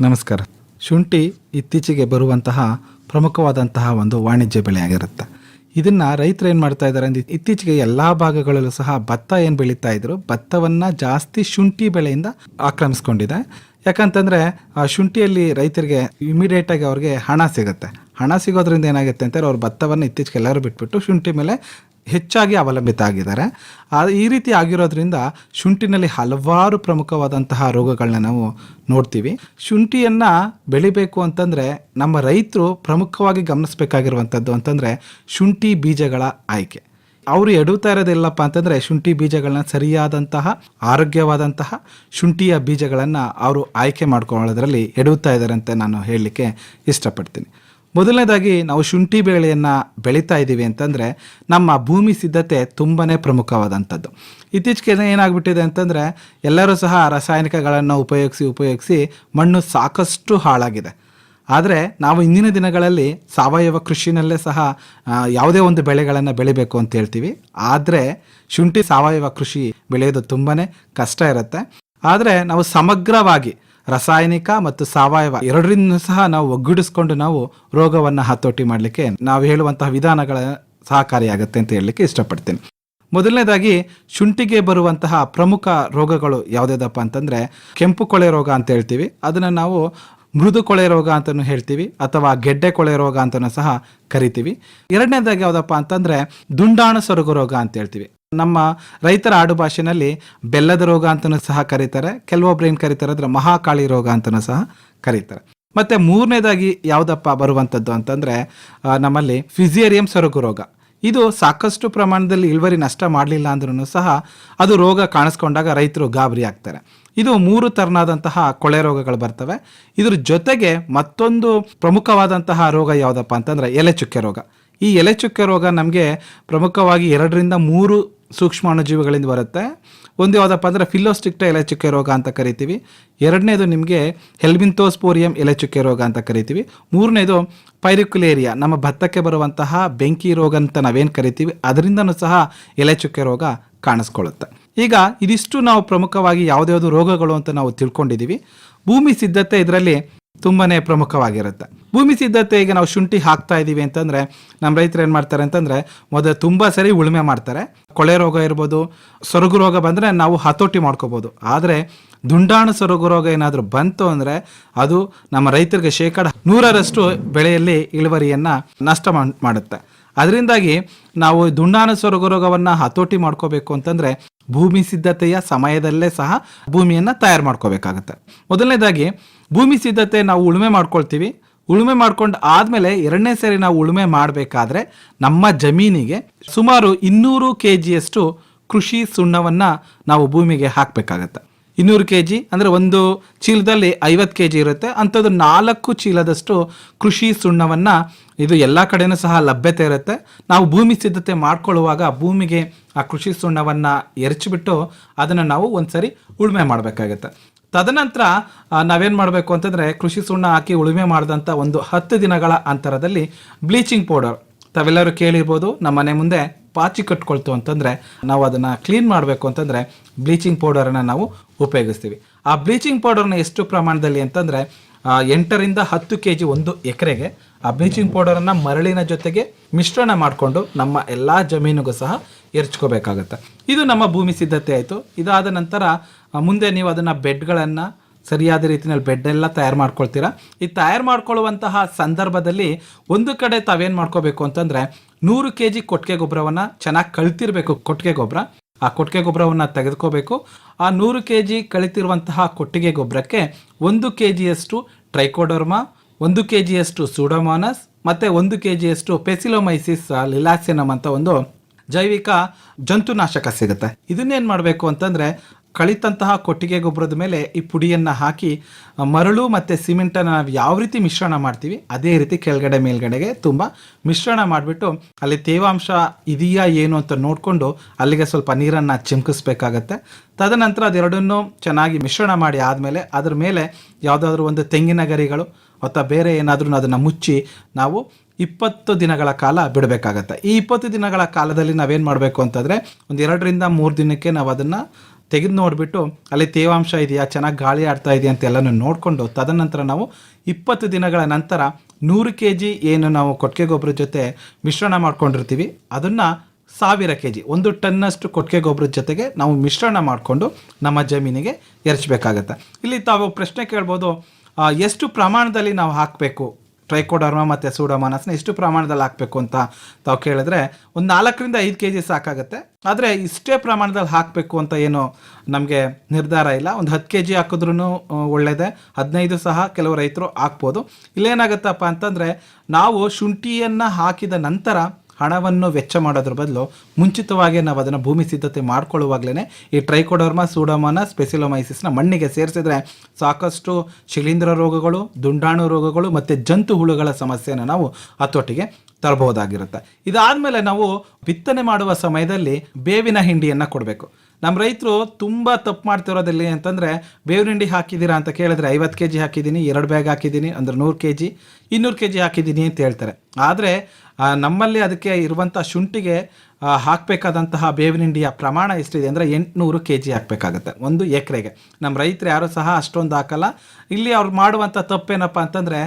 ನಮಸ್ಕಾರ. ಶುಂಠಿ ಇತ್ತೀಚೆಗೆ ಬರುವಂತಹ ಪ್ರಮುಖವಾದಂತಹ ಒಂದು ವಾಣಿಜ್ಯ ಬೆಳೆಯಾಗಿರುತ್ತೆ. ಇದನ್ನು ರೈತರು ಏನು ಮಾಡ್ತಾ ಇದ್ದಾರೆ ಅಂದ್ರೆ ಇತ್ತೀಚೆಗೆ ಎಲ್ಲ ಭಾಗಗಳಲ್ಲೂ ಸಹ ಭತ್ತ ಏನು ಬೆಳೀತಾ ಇದ್ರು, ಭತ್ತವನ್ನು ಜಾಸ್ತಿ ಶುಂಠಿ ಬೆಳೆಯಿಂದ ಆಕ್ರಮಿಸ್ಕೊಂಡಿದೆ. ಯಾಕಂತಂದರೆ, ಆ ಶುಂಠಿಯಲ್ಲಿ ರೈತರಿಗೆ ಇಮಿಡಿಯೇಟಾಗಿ ಅವ್ರಿಗೆ ಹಣ ಸಿಗುತ್ತೆ. ಹಣ ಸಿಗೋದ್ರಿಂದ ಏನಾಗುತ್ತೆ ಅಂತಾರೆ ಅವ್ರ ಭತ್ತವನ್ನು ಇತ್ತೀಚೆಗೆ ಎಲ್ಲರೂ ಬಿಟ್ಬಿಟ್ಟು ಶುಂಠಿ ಮೇಲೆ ಹೆಚ್ಚಾಗಿ ಅವಲಂಬಿತ ಆಗಿದ್ದಾರೆ. ಈ ರೀತಿ ಆಗಿರೋದ್ರಿಂದ ಶುಂಠಿನಲ್ಲಿ ಹಲವಾರು ಪ್ರಮುಖವಾದಂತಹ ರೋಗಗಳನ್ನ ನಾವು ನೋಡ್ತೀವಿ. ಶುಂಠಿಯನ್ನು ಬೆಳಿಬೇಕು ಅಂತಂದರೆ ನಮ್ಮ ರೈತರು ಪ್ರಮುಖವಾಗಿ ಗಮನಿಸಬೇಕಾಗಿರುವಂಥದ್ದು ಅಂತಂದರೆ ಶುಂಠಿ ಬೀಜಗಳ ಆಯ್ಕೆ. ಅವರು ಎಡುತ್ತಾ ಇರೋದಿಲ್ಲಪ್ಪ ಅಂತಂದರೆ ಶುಂಠಿ ಬೀಜಗಳನ್ನ ಸರಿಯಾದಂತಹ, ಆರೋಗ್ಯವಾದಂತಹ ಶುಂಠಿಯ ಬೀಜಗಳನ್ನು ಅವರು ಆಯ್ಕೆ ಮಾಡ್ಕೊಳ್ಳೋದ್ರಲ್ಲಿ ಎಡುತ್ತಾ ಇದ್ದಾರೆ ಅಂತ ನಾನು ಹೇಳಲಿಕ್ಕೆ ಇಷ್ಟಪಡ್ತೀನಿ. ಮೊದಲನೇದಾಗಿ ನಾವು ಶುಂಠಿ ಬೆಳೆಯನ್ನು ಬೆಳೀತಾ ಇದ್ದೀವಿ ಅಂತಂದರೆ ನಮ್ಮ ಭೂಮಿ ಸಿದ್ಧತೆ ತುಂಬಾ ಪ್ರಮುಖವಾದಂಥದ್ದು. ಇತ್ತೀಚೆಗೆ ಏನಾಗ್ಬಿಟ್ಟಿದೆ ಅಂತಂದರೆ ಎಲ್ಲರೂ ಸಹ ರಾಸಾಯನಿಕಗಳನ್ನು ಉಪಯೋಗಿಸಿ ಉಪಯೋಗಿಸಿ ಮಣ್ಣು ಸಾಕಷ್ಟು ಹಾಳಾಗಿದೆ. ಆದರೆ ನಾವು ಇಂದಿನ ದಿನಗಳಲ್ಲಿ ಸಾವಯವ ಕೃಷಿನಲ್ಲೇ ಸಹ ಯಾವುದೇ ಒಂದು ಬೆಳೆಗಳನ್ನು ಬೆಳಿಬೇಕು ಅಂತ ಹೇಳ್ತೀವಿ. ಆದರೆ ಶುಂಠಿ ಸಾವಯವ ಕೃಷಿ ಬೆಳೆಯೋದು ತುಂಬಾ ಕಷ್ಟ ಇರುತ್ತೆ. ಆದರೆ ನಾವು ಸಮಗ್ರವಾಗಿ ರಾಸಾಯನಿಕ ಮತ್ತು ಸಾವಯವ ಎರಡರಿಂದ ಸಹ ನಾವು ಒಗ್ಗೂಡಿಸ್ಕೊಂಡು ನಾವು ರೋಗವನ್ನು ಹತೋಟಿ ಮಾಡಲಿಕ್ಕೆ ನಾವು ಹೇಳುವಂತಹ ವಿಧಾನಗಳ ಸಹಕಾರಿಯಾಗುತ್ತೆ ಅಂತ ಹೇಳಲಿಕ್ಕೆ ಇಷ್ಟಪಡ್ತೀನಿ. ಮೊದಲನೇದಾಗಿ ಶುಂಠಿಗೆ ಬರುವಂತಹ ಪ್ರಮುಖ ರೋಗಗಳು ಯಾವುದ್ಯಾವ್ದಪ್ಪ ಅಂತಂದರೆ ಕೆಂಪು ಕೊಳೆ ರೋಗ ಅಂತ ಹೇಳ್ತೀವಿ. ಅದನ್ನು ನಾವು ಮೃದು ಕೊಳೆ ರೋಗ ಅಂತಲೂ ಹೇಳ್ತೀವಿ ಅಥವಾ ಗೆಡ್ಡೆ ಕೊಳೆ ರೋಗ ಅಂತಲೂ ಸಹ ಕರಿತೀವಿ. ಎರಡನೇದಾಗಿ ಯಾವುದಪ್ಪ ಅಂತಂದರೆ ದುಂಡಾಣ ಸೊರಗು ರೋಗ ಅಂತ ಹೇಳ್ತೀವಿ. ನಮ್ಮ ರೈತರ ಆಡು ಭಾಷೆನಲ್ಲಿ ಬೆಲ್ಲದ ರೋಗ ಅಂತಲೂ ಸಹ ಕರೀತಾರೆ, ಕೆಲವೊಬ್ರು ಏನು ಕರೀತಾರೆ ಅಂದರೆ ಮಹಾಕಾಳಿ ರೋಗ ಅಂತಲೂ ಸಹ ಕರೀತಾರೆ. ಮತ್ತೆ ಮೂರನೇದಾಗಿ ಯಾವುದಪ್ಪ ಬರುವಂಥದ್ದು ಅಂತಂದರೆ ನಮ್ಮಲ್ಲಿ ಫಿಸಿಯರಿಯಂ ಸೊರಗು ರೋಗ. ಇದು ಸಾಕಷ್ಟು ಪ್ರಮಾಣದಲ್ಲಿ ಇಳುವರಿ ನಷ್ಟ ಮಾಡಲಿಲ್ಲ ಅಂದ್ರೂ ಸಹ ಅದು ರೋಗ ಕಾಣಿಸ್ಕೊಂಡಾಗ ರೈತರು ಗಾಬರಿ ಆಗ್ತಾರೆ. ಇದು ಮೂರು ತರನಾದಂತಹ ಕೊಳೆ ರೋಗಗಳು ಬರ್ತವೆ. ಇದ್ರ ಜೊತೆಗೆ ಮತ್ತೊಂದು ಪ್ರಮುಖವಾದಂತಹ ರೋಗ ಯಾವುದಪ್ಪ ಅಂತಂದ್ರೆ ಎಲೆ ಚುಕ್ಕೆ ರೋಗ. ಈ ಎಲೆ ಚುಕ್ಕೆ ರೋಗ ನಮಗೆ ಪ್ರಮುಖವಾಗಿ ಎರಡರಿಂದ ಮೂರು ಸೂಕ್ಷ್ಮಾಣುಜೀವಿಗಳಿಂದ ಬರುತ್ತೆ. ಒಂದು ಯಾವುದಪ್ಪ ಅಂದರೆ ಫಿಲೋಸ್ಟಿಕ್ಟ ಎಲೆ ಚುಕ್ಕೆ ರೋಗ ಅಂತ ಕರಿತೀವಿ. ಎರಡನೇದು ನಿಮಗೆ ಹೆಲ್ಮಿಂತೋಸ್ಪೋರಿಯಂ ಎಲೆ ಚುಕ್ಕೆ ರೋಗ ಅಂತ ಕರಿತೀವಿ. ಮೂರನೇದು ಪೈರಿಕ್ಯುಲೇರಿಯಾ ನಮ್ಮ ಭತ್ತಕ್ಕೆ ಬರುವಂತಹ ಬೆಂಕಿ ರೋಗ ಅಂತ ನಾವೇನು ಕರಿತೀವಿ, ಅದರಿಂದನೂ ಸಹ ಎಲೆ ಚುಕ್ಕೆ ರೋಗ ಕಾಣಿಸ್ಕೊಳ್ಳುತ್ತೆ. ಈಗ ಇದಿಷ್ಟು ನಾವು ಪ್ರಮುಖವಾಗಿ ಯಾವುದ್ಯಾವುದು ರೋಗಗಳು ಅಂತ ನಾವು ತಿಳ್ಕೊಂಡಿದ್ದೀವಿ ಭೂಮಿ ಸಿದ್ಧತೆ ಇದರಲ್ಲಿ ತುಂಬಾನೇ ಪ್ರಮುಖವಾಗಿರುತ್ತೆ. ಭೂಮಿ ಸಿದ್ಧತೆ ಈಗ ನಾವು ಶುಂಠಿ ಹಾಕ್ತಾ ಇದ್ದೀವಿ ಅಂತಂದ್ರೆ ನಮ್ಮ ರೈತರು ಏನು ಮಾಡ್ತಾರೆ ಅಂತಂದ್ರೆ, ಮೊದಲು ತುಂಬಾ ಸರಿ ಉಳುಮೆ ಮಾಡ್ತಾರೆ. ಕೊಳೆ ರೋಗ ಇರ್ಬೋದು, ಸೊರಗು ರೋಗ ಬಂದ್ರೆ ನಾವು ಹತೋಟಿ ಮಾಡ್ಕೋಬಹುದು ಆದರೆ ದುಂಡಾಣು ಸೊರಗು ರೋಗ ಏನಾದರೂ ಬಂತು ಅಂದ್ರೆ, ಅದು ನಮ್ಮ ರೈತರಿಗೆ ಶೇಕಡ ನೂರರಷ್ಟು ಬೆಳೆಯಲ್ಲಿ ಇಳುವರಿಯನ್ನ ನಷ್ಟ ಮಾಡ್- ಮಾಡುತ್ತೆ. ಅದರಿಂದಾಗಿ ನಾವು ದುಂಡಾಣು ಸೊರಗು ರೋಗವನ್ನು ಹತೋಟಿ ಮಾಡ್ಕೋಬೇಕು ಅಂತಂದ್ರೆ, ಭೂಮಿ ಸಿದ್ಧತೆಯ ಸಮಯದಲ್ಲೇ ಸಹ ಭೂಮಿಯನ್ನು ತಯಾರು ಮಾಡ್ಕೋಬೇಕಾಗತ್ತೆ. ಮೊದಲನೇದಾಗಿ ಭೂಮಿ ಸಿದ್ಧತೆ ನಾವು ಉಳುಮೆ ಮಾಡ್ಕೊಳ್ತೀವಿ. ಉಳುಮೆ ಮಾಡ್ಕೊಂಡು ಆದಮೇಲೆ ಎರಡನೇ ಸರಿ ನಾವು ಉಳುಮೆ ಮಾಡಬೇಕಾದ್ರೆ ನಮ್ಮ ಜಮೀನಿಗೆ ಸುಮಾರು ಇನ್ನೂರು ಕೆ ಜಿಯಷ್ಟು ಕೃಷಿ ಸುಣ್ಣವನ್ನು ನಾವು ಭೂಮಿಗೆ ಹಾಕಬೇಕಾಗತ್ತೆ. ಇನ್ನೂರು ಕೆ ಜಿ ಅಂದರೆ ಒಂದು ಚೀಲದಲ್ಲಿ ಐವತ್ತು ಕೆ ಜಿ ಇರುತ್ತೆ. ಅಂಥದ್ದು ನಾಲ್ಕು ಚೀಲದಷ್ಟು ಕೃಷಿ ಸುಣ್ಣವನ್ನು ಇದು ಎಲ್ಲ ಕಡೆನೂ ಸಹ ಲಭ್ಯತೆ ಇರುತ್ತೆ. ನಾವು ಭೂಮಿ ಸಿದ್ಧತೆ ಮಾಡ್ಕೊಳ್ಳುವಾಗ ಭೂಮಿಗೆ ಆ ಕೃಷಿ ಸುಣ್ಣವನ್ನು ಎರಚಿಬಿಟ್ಟು ಅದನ್ನು ನಾವು ಒಂದ್ಸರಿ ಉಳುಮೆ ಮಾಡಬೇಕಾಗತ್ತೆ. ತದನಂತರ ನಾವೇನು ಮಾಡಬೇಕು ಅಂತಂದರೆ ಕೃಷಿ ಸುಣ್ಣ ಹಾಕಿ ಉಳುಮೆ ಮಾಡಿದಂಥ ಒಂದು ಹತ್ತು ದಿನಗಳ ಅಂತರದಲ್ಲಿ ಬ್ಲೀಚಿಂಗ್ ಪೌಡರ್. ತಾವೆಲ್ಲರೂ ಕೇಳಿರ್ಬೋದು, ನಮ್ಮ ಮನೆ ಮುಂದೆ ಪಾಚಿ ಕಟ್ಕೊಳ್ತು ಅಂತಂದರೆ ನಾವು ಅದನ್ನು ಕ್ಲೀನ್ ಮಾಡಬೇಕು ಅಂತಂದರೆ ಬ್ಲೀಚಿಂಗ್ ಪೌಡರನ್ನು ನಾವು ಉಪಯೋಗಿಸ್ತೀವಿ. ಆ ಬ್ಲೀಚಿಂಗ್ ಪೌಡರ್ನ ಎಷ್ಟು ಪ್ರಮಾಣದಲ್ಲಿ ಅಂತಂದರೆ ಎಂಟರಿಂದ ಹತ್ತು ಕೆ ಜಿ ಒಂದು ಎಕರೆಗೆ ಆ ಬ್ಲೀಚಿಂಗ್ ಪೌಡರನ್ನು ಮರಳಿನ ಜೊತೆಗೆ ಮಿಶ್ರಣ ಮಾಡಿಕೊಂಡು ನಮ್ಮ ಎಲ್ಲ ಜಮೀನಿಗೂ ಸಹ ಎರಚ್ಕೋಬೇಕಾಗತ್ತೆ. ಇದು ನಮ್ಮ ಭೂಮಿ ಸಿದ್ಧತೆ ಆಯಿತು. ಇದಾದ ನಂತರ ಮುಂದೆ ನೀವು ಅದನ್ನು ಬೆಡ್ಗಳನ್ನು ಸರಿಯಾದ ರೀತಿಯಲ್ಲಿ ಬೆಡ್ ಎಲ್ಲ ತಯಾರು ಮಾಡ್ಕೊಳ್ತೀರಾ? ಈ ತಯಾರು ಮಾಡ್ಕೊಳ್ಳುವಂತಹ ಸಂದರ್ಭದಲ್ಲಿ ಒಂದು ಕಡೆ ತಾವೇನು ಮಾಡ್ಕೋಬೇಕು ಅಂತಂದರೆ ನೂರು ಕೆ ಜಿ ಕೊಟ್ಟಿಗೆ ಗೊಬ್ಬರವನ್ನು ಚೆನ್ನಾಗಿ ಕಳ್ತಿರ್ಬೇಕು, ಕೊಟ್ಟಿಗೆ ಗೊಬ್ಬರ. ಆ ಕೊಟ್ಟಿಗೆ ಗೊಬ್ಬರವನ್ನು ತೆಗೆದುಕೋಬೇಕು. ಆ ನೂರು ಕೆ ಜಿ ಕಳಿತಿರುವಂತಹ ಕೊಟ್ಟಿಗೆ ಗೊಬ್ಬರಕ್ಕೆ ಒಂದು ಕೆ ಜಿಯಷ್ಟು ಟ್ರೈಕೋಡರ್ಮಾ, ಒಂದು ಕೆ ಜಿಯಷ್ಟು ಸೂಡೋಮಾನಸ್, ಮತ್ತು ಒಂದು ಕೆ ಜಿಯಷ್ಟು ಪೆಸಿಲೋಮೈಸಿಸ್ ಲಿಲಾಸಿನಮ್ ಅಂತ ಒಂದು ಜೈವಿಕ ಜಂತುನಾಶಕ ಸಿಗುತ್ತೆ. ಇದನ್ನೇನು ಮಾಡಬೇಕು ಅಂತಂದರೆ ಕಳಿತಂತಹ ಕೊಟ್ಟಿಗೆ ಗೊಬ್ಬರದ ಮೇಲೆ ಈ ಪುಡಿಯನ್ನು ಹಾಕಿ ಮರಳು ಮತ್ತು ಸಿಮೆಂಟನ್ನು ನಾವು ಯಾವ ರೀತಿ ಮಿಶ್ರಣ ಮಾಡ್ತೀವಿ, ಅದೇ ರೀತಿ ಕೆಳಗಡೆ ಮೇಲ್ಗಡೆಗೆ ತುಂಬ ಮಿಶ್ರಣ ಮಾಡಿಬಿಟ್ಟು ಅಲ್ಲಿ ತೇವಾಂಶ ಇದೆಯಾ ಏನು ಅಂತ ನೋಡಿಕೊಂಡು ಅಲ್ಲಿಗೆ ಸ್ವಲ್ಪ ನೀರನ್ನು ಚಿಮ್ಕಿಸ್ಬೇಕಾಗತ್ತೆ. ತದನಂತರ ಅದೆರಡನ್ನೂ ಚೆನ್ನಾಗಿ ಮಿಶ್ರಣ ಮಾಡಿ ಆದಮೇಲೆ ಅದ್ರ ಮೇಲೆ ಯಾವುದಾದ್ರೂ ಒಂದು ತೆಂಗಿನ ಗರಿಗಳು ಅಥವಾ ಬೇರೆ ಏನಾದರೂ ಅದನ್ನು ಮುಚ್ಚಿ ನಾವು ಇಪ್ಪತ್ತು ದಿನಗಳ ಕಾಲ ಬಿಡಬೇಕಾಗತ್ತೆ. ಈ ಇಪ್ಪತ್ತು ದಿನಗಳ ಕಾಲದಲ್ಲಿ ನಾವೇನು ಮಾಡಬೇಕು ಅಂತಂದರೆ, ಒಂದು ಎರಡರಿಂದ ಮೂರು ದಿನಕ್ಕೆ ನಾವು ಅದನ್ನು ತೆಗೆದು ನೋಡಿಬಿಟ್ಟು ಅಲ್ಲಿ ತೇವಾಂಶ ಇದೆಯಾ? ಚೆನ್ನಾಗಿ ಗಾಳಿ ಆಡ್ತಾ ಇದೆಯಾ ಅಂತ ಎಲ್ಲನೂ ನೋಡಿಕೊಂಡು ತದನಂತರ ನಾವು ಇಪ್ಪತ್ತು ದಿನಗಳ ನಂತರ ನೂರು ಕೆ ಜಿ ಏನು ನಾವು ಕೊಟ್ಟಿಗೆ ಗೊಬ್ಬರ ಜೊತೆ ಮಿಶ್ರಣ ಮಾಡ್ಕೊಂಡಿರ್ತೀವಿ. ಅದನ್ನು ಸಾವಿರ ಕೆ ಜಿ ಒಂದು ಟನ್ನಷ್ಟು ಕೊಟ್ಟಿಗೆ ಗೊಬ್ಬರದ ಜೊತೆಗೆ ನಾವು ಮಿಶ್ರಣ ಮಾಡಿಕೊಂಡು ನಮ್ಮ ಜಮೀನಿಗೆ ಎರಚಬೇಕಾಗತ್ತೆ. ಇಲ್ಲಿ ತಾವು ಪ್ರಶ್ನೆ ಕೇಳ್ಬೋದು ಎಷ್ಟು ಪ್ರಮಾಣದಲ್ಲಿ ನಾವು ಹಾಕಬೇಕು? ಟ್ರೈಕೋಡರ್ಮ ಮತ್ತು ಸೂಡೋಮಾನಸ್ನ ಎಷ್ಟು ಪ್ರಮಾಣದಲ್ಲಿ ಹಾಕಬೇಕು ಅಂತ ತಾವು ಕೇಳಿದ್ರೆ ಒಂದು ನಾಲ್ಕರಿಂದ ಐದು ಕೆ ಜಿ ಸಾಕಾಗುತ್ತೆ. ಆದರೆ ಇಷ್ಟೇ ಪ್ರಮಾಣದಲ್ಲಿ ಹಾಕಬೇಕು ಅಂತ ಏನು ನಮಗೆ ನಿರ್ಧಾರ ಇಲ್ಲ. ಒಂದು ಹತ್ತು ಕೆ ಜಿ ಹಾಕಿದ್ರೂ ಒಳ್ಳೆಯದೇ ಹದಿನೈದು ಸಹ ಕೆಲವು ರೈತರು ಹಾಕ್ಬೋದು. ಇಲ್ಲೇನಾಗುತ್ತಪ್ಪ ಅಂತಂದರೆ ನಾವು ಶುಂಠಿಯನ್ನು ಹಾಕಿದ ನಂತರ ಹಣವನ್ನು ವೆಚ್ಚ ಮಾಡೋದ್ರ ಬದಲು ಮುಂಚಿತವಾಗಿ ನಾವು ಅದನ್ನು ಭೂಮಿ ಸಿದ್ಧತೆ ಮಾಡ್ಕೊಳ್ಳುವಾಗಲೇ ಈ ಟ್ರೈಕೋಡರ್ಮಾ, ಸೂಡೋಮಾನ, ಸ್ಪೆಸಿಲೋಮೈಸಿಸ್ನ ಮಣ್ಣಿಗೆ ಸೇರಿಸಿದ್ರೆ ಸಾಕಷ್ಟು ಶಿಲೀಂಧ್ರ ರೋಗಗಳು, ದುಂಡಾಣು ರೋಗಗಳು ಮತ್ತು ಜಂತು ಹುಳುಗಳ ಸಮಸ್ಯೆಯನ್ನು ನಾವು ಹತೋಟಿಗೆ ತರಬಹುದಾಗಿರುತ್ತೆ. ಇದಾದಮೇಲೆ ನಾವು ಬಿತ್ತನೆ ಮಾಡುವ ಸಮಯದಲ್ಲಿ ಬೇವಿನ ಹಿಂಡಿಯನ್ನು ಕೊಡಬೇಕು. ನಮ್ಮ ರೈತರು ತುಂಬ ತಪ್ಪು ಮಾಡ್ತಿರೋದಲ್ಲಿ ಅಂತಂದರೆ ಬೇವಿನಿಂಡಿ ಹಾಕಿದ್ದೀರಾ ಅಂತ ಕೇಳಿದ್ರೆ ಐವತ್ತು ಕೆ ಜಿ ಹಾಕಿದ್ದೀನಿ, ಎರಡು ಬ್ಯಾಗ್ ಹಾಕಿದ್ದೀನಿ ಅಂದರೆ ನೂರು ಕೆ ಜಿ ಇನ್ನೂರು ಕೆ ಜಿ ಹಾಕಿದ್ದೀನಿ ಅಂತ ಹೇಳ್ತಾರೆ. ಆದರೆ ನಮ್ಮಲ್ಲಿ ಅದಕ್ಕೆ ಇರುವಂಥ ಶುಂಠಿಗೆ ಹಾಕಬೇಕಾದಂತಹ ಬೇವಿನಿಂಡಿಯ ಪ್ರಮಾಣ ಎಷ್ಟಿದೆ ಅಂದರೆ ಎಂಟುನೂರು ಕೆ ಜಿ ಹಾಕಬೇಕಾಗತ್ತೆ ಒಂದು ಎಕರೆಗೆ. ನಮ್ಮ ರೈತರು ಯಾರೂ ಸಹ ಅಷ್ಟೊಂದು ಹಾಕಲ್ಲ. ಇಲ್ಲಿ ಅವ್ರು ಮಾಡುವಂಥ ತಪ್ಪೇನಪ್ಪ ಅಂತಂದರೆ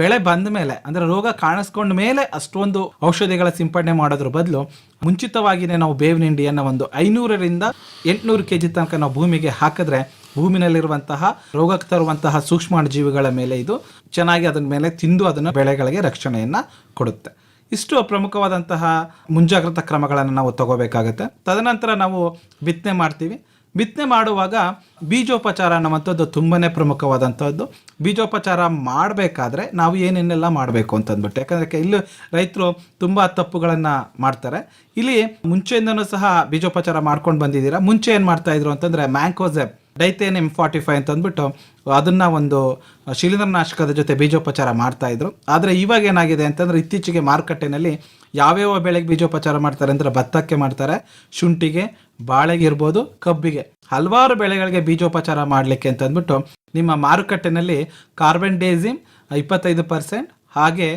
ಬೆಳೆ ಬಂದ ಮೇಲೆ, ಅಂದರೆ ರೋಗ ಕಾಣಿಸ್ಕೊಂಡ ಮೇಲೆ ಅಷ್ಟೊಂದು ಔಷಧಿಗಳ ಸಿಂಪಡಣೆ ಮಾಡೋದ್ರ ಬದಲು ಮುಂಚಿತವಾಗಿಯೇ ನಾವು ಬೇವಿನ ಹಿಂಡಿಯನ್ನು ಒಂದು ಐನೂರರಿಂದ ಎಂಟುನೂರು ಕೆ ಜಿ ತನಕ ನಾವು ಭೂಮಿಗೆ ಹಾಕಿದ್ರೆ ಭೂಮಿನಲ್ಲಿರುವಂತಹ ರೋಗಕ್ಕೆ ತರುವಂತಹ ಸೂಕ್ಷ್ಮಾಣುಜೀವಿಗಳ ಮೇಲೆ ಇದು ಚೆನ್ನಾಗಿ ಅದರ ಮೇಲೆ ತಿಂದು ಅದನ್ನು ಬೆಳೆಗಳಿಗೆ ರಕ್ಷಣೆಯನ್ನು ಕೊಡುತ್ತೆ. ಇಷ್ಟು ಪ್ರಮುಖವಾದಂತಹ ಮುಂಜಾಗ್ರತಾ ಕ್ರಮಗಳನ್ನು ನಾವು ತಗೋಬೇಕಾಗುತ್ತೆ. ತದನಂತರ ನಾವು ಬಿತ್ತನೆ ಮಾಡ್ತೀವಿ. ಬಿತ್ತನೆ ಮಾಡುವಾಗ ಬೀಜೋಪಚಾರ ಅನ್ನುವಂಥದ್ದು ತುಂಬಾ ಪ್ರಮುಖವಾದಂಥದ್ದು. ಬೀಜೋಪಚಾರ ಮಾಡಬೇಕಾದ್ರೆ ನಾವು ಏನೇನೆಲ್ಲ ಮಾಡಬೇಕು ಅಂತಂದ್ಬಿಟ್ಟು. ಯಾಕಂದರೆ ಇಲ್ಲಿ ರೈತರು ತುಂಬ ತಪ್ಪುಗಳನ್ನು ಮಾಡ್ತಾರೆ. ಇಲ್ಲಿ ಮುಂಚೆಯಿಂದನೂ ಸಹ ಬೀಜೋಪಚಾರ ಮಾಡ್ಕೊಂಡು ಬಂದಿದ್ದೀರಾ. ಮುಂಚೆ ಏನು ಮಾಡ್ತಾ ಇದ್ರು ಅಂತಂದರೆ mancozeb Dithane M forty five ಅಂತ ಅಂದ್ಬಿಟ್ಟು ಅದನ್ನು ಒಂದು ಶಿಲೀಂದ್ರನಾಶಕದ ಜೊತೆ ಬೀಜೋಪಚಾರ ಮಾಡ್ತಾ ಇದ್ರು. ಆದರೆ ಇವಾಗ ಏನಾಗಿದೆ ಅಂತಂದರೆ ಇತ್ತೀಚೆಗೆ ಮಾರುಕಟ್ಟೆನಲ್ಲಿ ಯಾವ್ಯಾವ ಬೆಳೆಗೆ ಬೀಜೋಪಚಾರ ಮಾಡ್ತಾರೆ ಅಂದರೆ ಭತ್ತಕ್ಕೆ ಮಾಡ್ತಾರೆ, ಶುಂಠಿಗೆ, ಬಾಳೆಗೆ ಇರ್ಬೋದು, ಕಬ್ಬಿಗೆ. ಹಲವಾರು ಬೆಳೆಗಳಿಗೆ ಬೀಜೋಪಚಾರ ಮಾಡಲಿಕ್ಕೆ ಅಂತ ಅಂದ್ಬಿಟ್ಟು ನಿಮ್ಮ ಮಾರುಕಟ್ಟೆನಲ್ಲಿ ಕಾರ್ಬನ್ ಡೇಸಿಮ್ ಇಪ್ಪತ್ತೈದು ಪರ್ಸೆಂಟ್, ಹಾಗೆ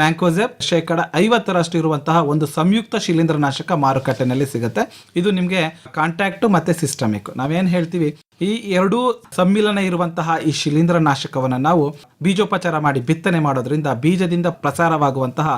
ಮ್ಯಾಂಕೋಸೆಪ್ ಶೇಕಡ ಐವತ್ತರಷ್ಟು ಇರುವಂತಹ ಒಂದು ಸಂಯುಕ್ತ ಶಿಲೀಂಧ್ರನಾಶಕ ಮಾರುಕಟ್ಟೆನಲ್ಲಿ ಸಿಗುತ್ತೆ. ಇದು ನಿಮಗೆ ಕಾಂಟ್ಯಾಕ್ಟು ಮತ್ತು ಸಿಸ್ಟಮಿಕ್ ನಾವೇನು ಹೇಳ್ತೀವಿ? ಈ ಎರಡೂ ಸಮ್ಮಿಲನ ಇರುವಂತಹ ಈ ಶಿಲೀಂಧ್ರ ನಾಶಕವನ್ನು ನಾವು ಬೀಜೋಪಚಾರ ಮಾಡಿ ಬಿತ್ತನೆ ಮಾಡೋದ್ರಿಂದ ಬೀಜದಿಂದ ಪ್ರಸಾರವಾಗುವಂತಹ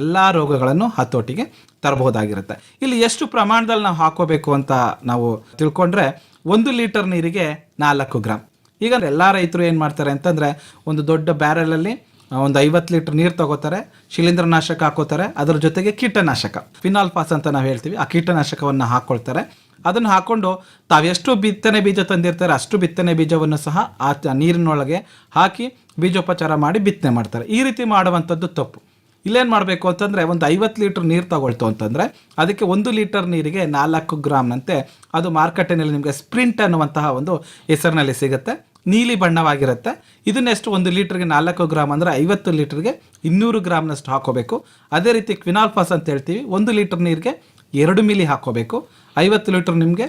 ಎಲ್ಲ ರೋಗಗಳನ್ನು ಹತೋಟಿಗೆ ತರಬಹುದಾಗಿರುತ್ತೆ. ಇಲ್ಲಿ ಎಷ್ಟು ಪ್ರಮಾಣದಲ್ಲಿ ನಾವು ಹಾಕೋಬೇಕು ಅಂತ ನಾವು ತಿಳ್ಕೊಂಡ್ರೆ ಒಂದು ಲೀಟರ್ ನೀರಿಗೆ ನಾಲ್ಕು ಗ್ರಾಮ್ ಈಗ ಎಲ್ಲ ರೈತರು ಏನು ಮಾಡ್ತಾರೆ ಅಂತಂದರೆ ಒಂದು ದೊಡ್ಡ ಬ್ಯಾರಲಲ್ಲಿ ಒಂದು ಐವತ್ತು ಲೀಟರ್ ನೀರು ತಗೋತಾರೆ, ಶಿಲೀಂಧ್ರನಾಶಕ ಹಾಕೋತಾರೆ, ಅದರ ಜೊತೆಗೆ ಕೀಟನಾಶಕ. ಫಿನಾಲ್ಫಾಸ್ ಅಂತ ನಾವು ಹೇಳ್ತೀವಿ, ಆ ಕೀಟನಾಶಕವನ್ನು ಹಾಕ್ಕೊಳ್ತಾರೆ ಅದನ್ನು ಹಾಕ್ಕೊಂಡು ತಾವೆಷ್ಟು ಬಿತ್ತನೆ ಬೀಜ ತಂದಿರ್ತಾರೆ, ಅಷ್ಟು ಬಿತ್ತನೆ ಬೀಜವನ್ನು ಸಹ ಆ ನೀರಿನೊಳಗೆ ಹಾಕಿ ಬೀಜೋಪಚಾರ ಮಾಡಿ ಬಿತ್ತನೆ ಮಾಡ್ತಾರೆ. ಈ ರೀತಿ ಮಾಡುವಂಥದ್ದು ತಪ್ಪು. ಇಲ್ಲೇನು ಮಾಡಬೇಕು ಅಂತಂದರೆ ಒಂದು ಐವತ್ತು ಲೀಟ್ರ್ ನೀರು ತಗೊಳ್ತು ಅಂತಂದರೆ ಅದಕ್ಕೆ ಒಂದು ಲೀಟರ್ ನೀರಿಗೆ ನಾಲ್ಕು ಗ್ರಾಮ್ನಂತೆ ಅದು ಮಾರುಕಟ್ಟೆಯಲ್ಲಿ ನಿಮಗೆ ಸ್ಪ್ರಿಂಟ್ ಅನ್ನುವಂತಹ ಒಂದು ಹೆಸರಿನಲ್ಲಿ ಸಿಗುತ್ತೆ. ನೀಲಿ ಬಣ್ಣವಾಗಿರುತ್ತೆ. ಇದನ್ನೆಷ್ಟು ಒಂದು ಲೀಟ್ರಿಗೆ ನಾಲ್ಕು ಗ್ರಾಮ್ ಅಂದರೆ ಐವತ್ತು ಲೀಟ್ರಿಗೆ ಇನ್ನೂರು ಗ್ರಾಮ್ನಷ್ಟು ಹಾಕೋಬೇಕು. ಅದೇ ರೀತಿ ಕ್ವಿನಾಲ್ಫಾಸ್ ಅಂತ ಹೇಳ್ತೀವಿ. ಒಂದು ಲೀಟರ್ ನೀರಿಗೆ ಎರಡು ಮಿಲಿ ಹಾಕೋಬೇಕು. ಐವತ್ತು ಲೀಟ್ರ್ ನಿಮಗೆ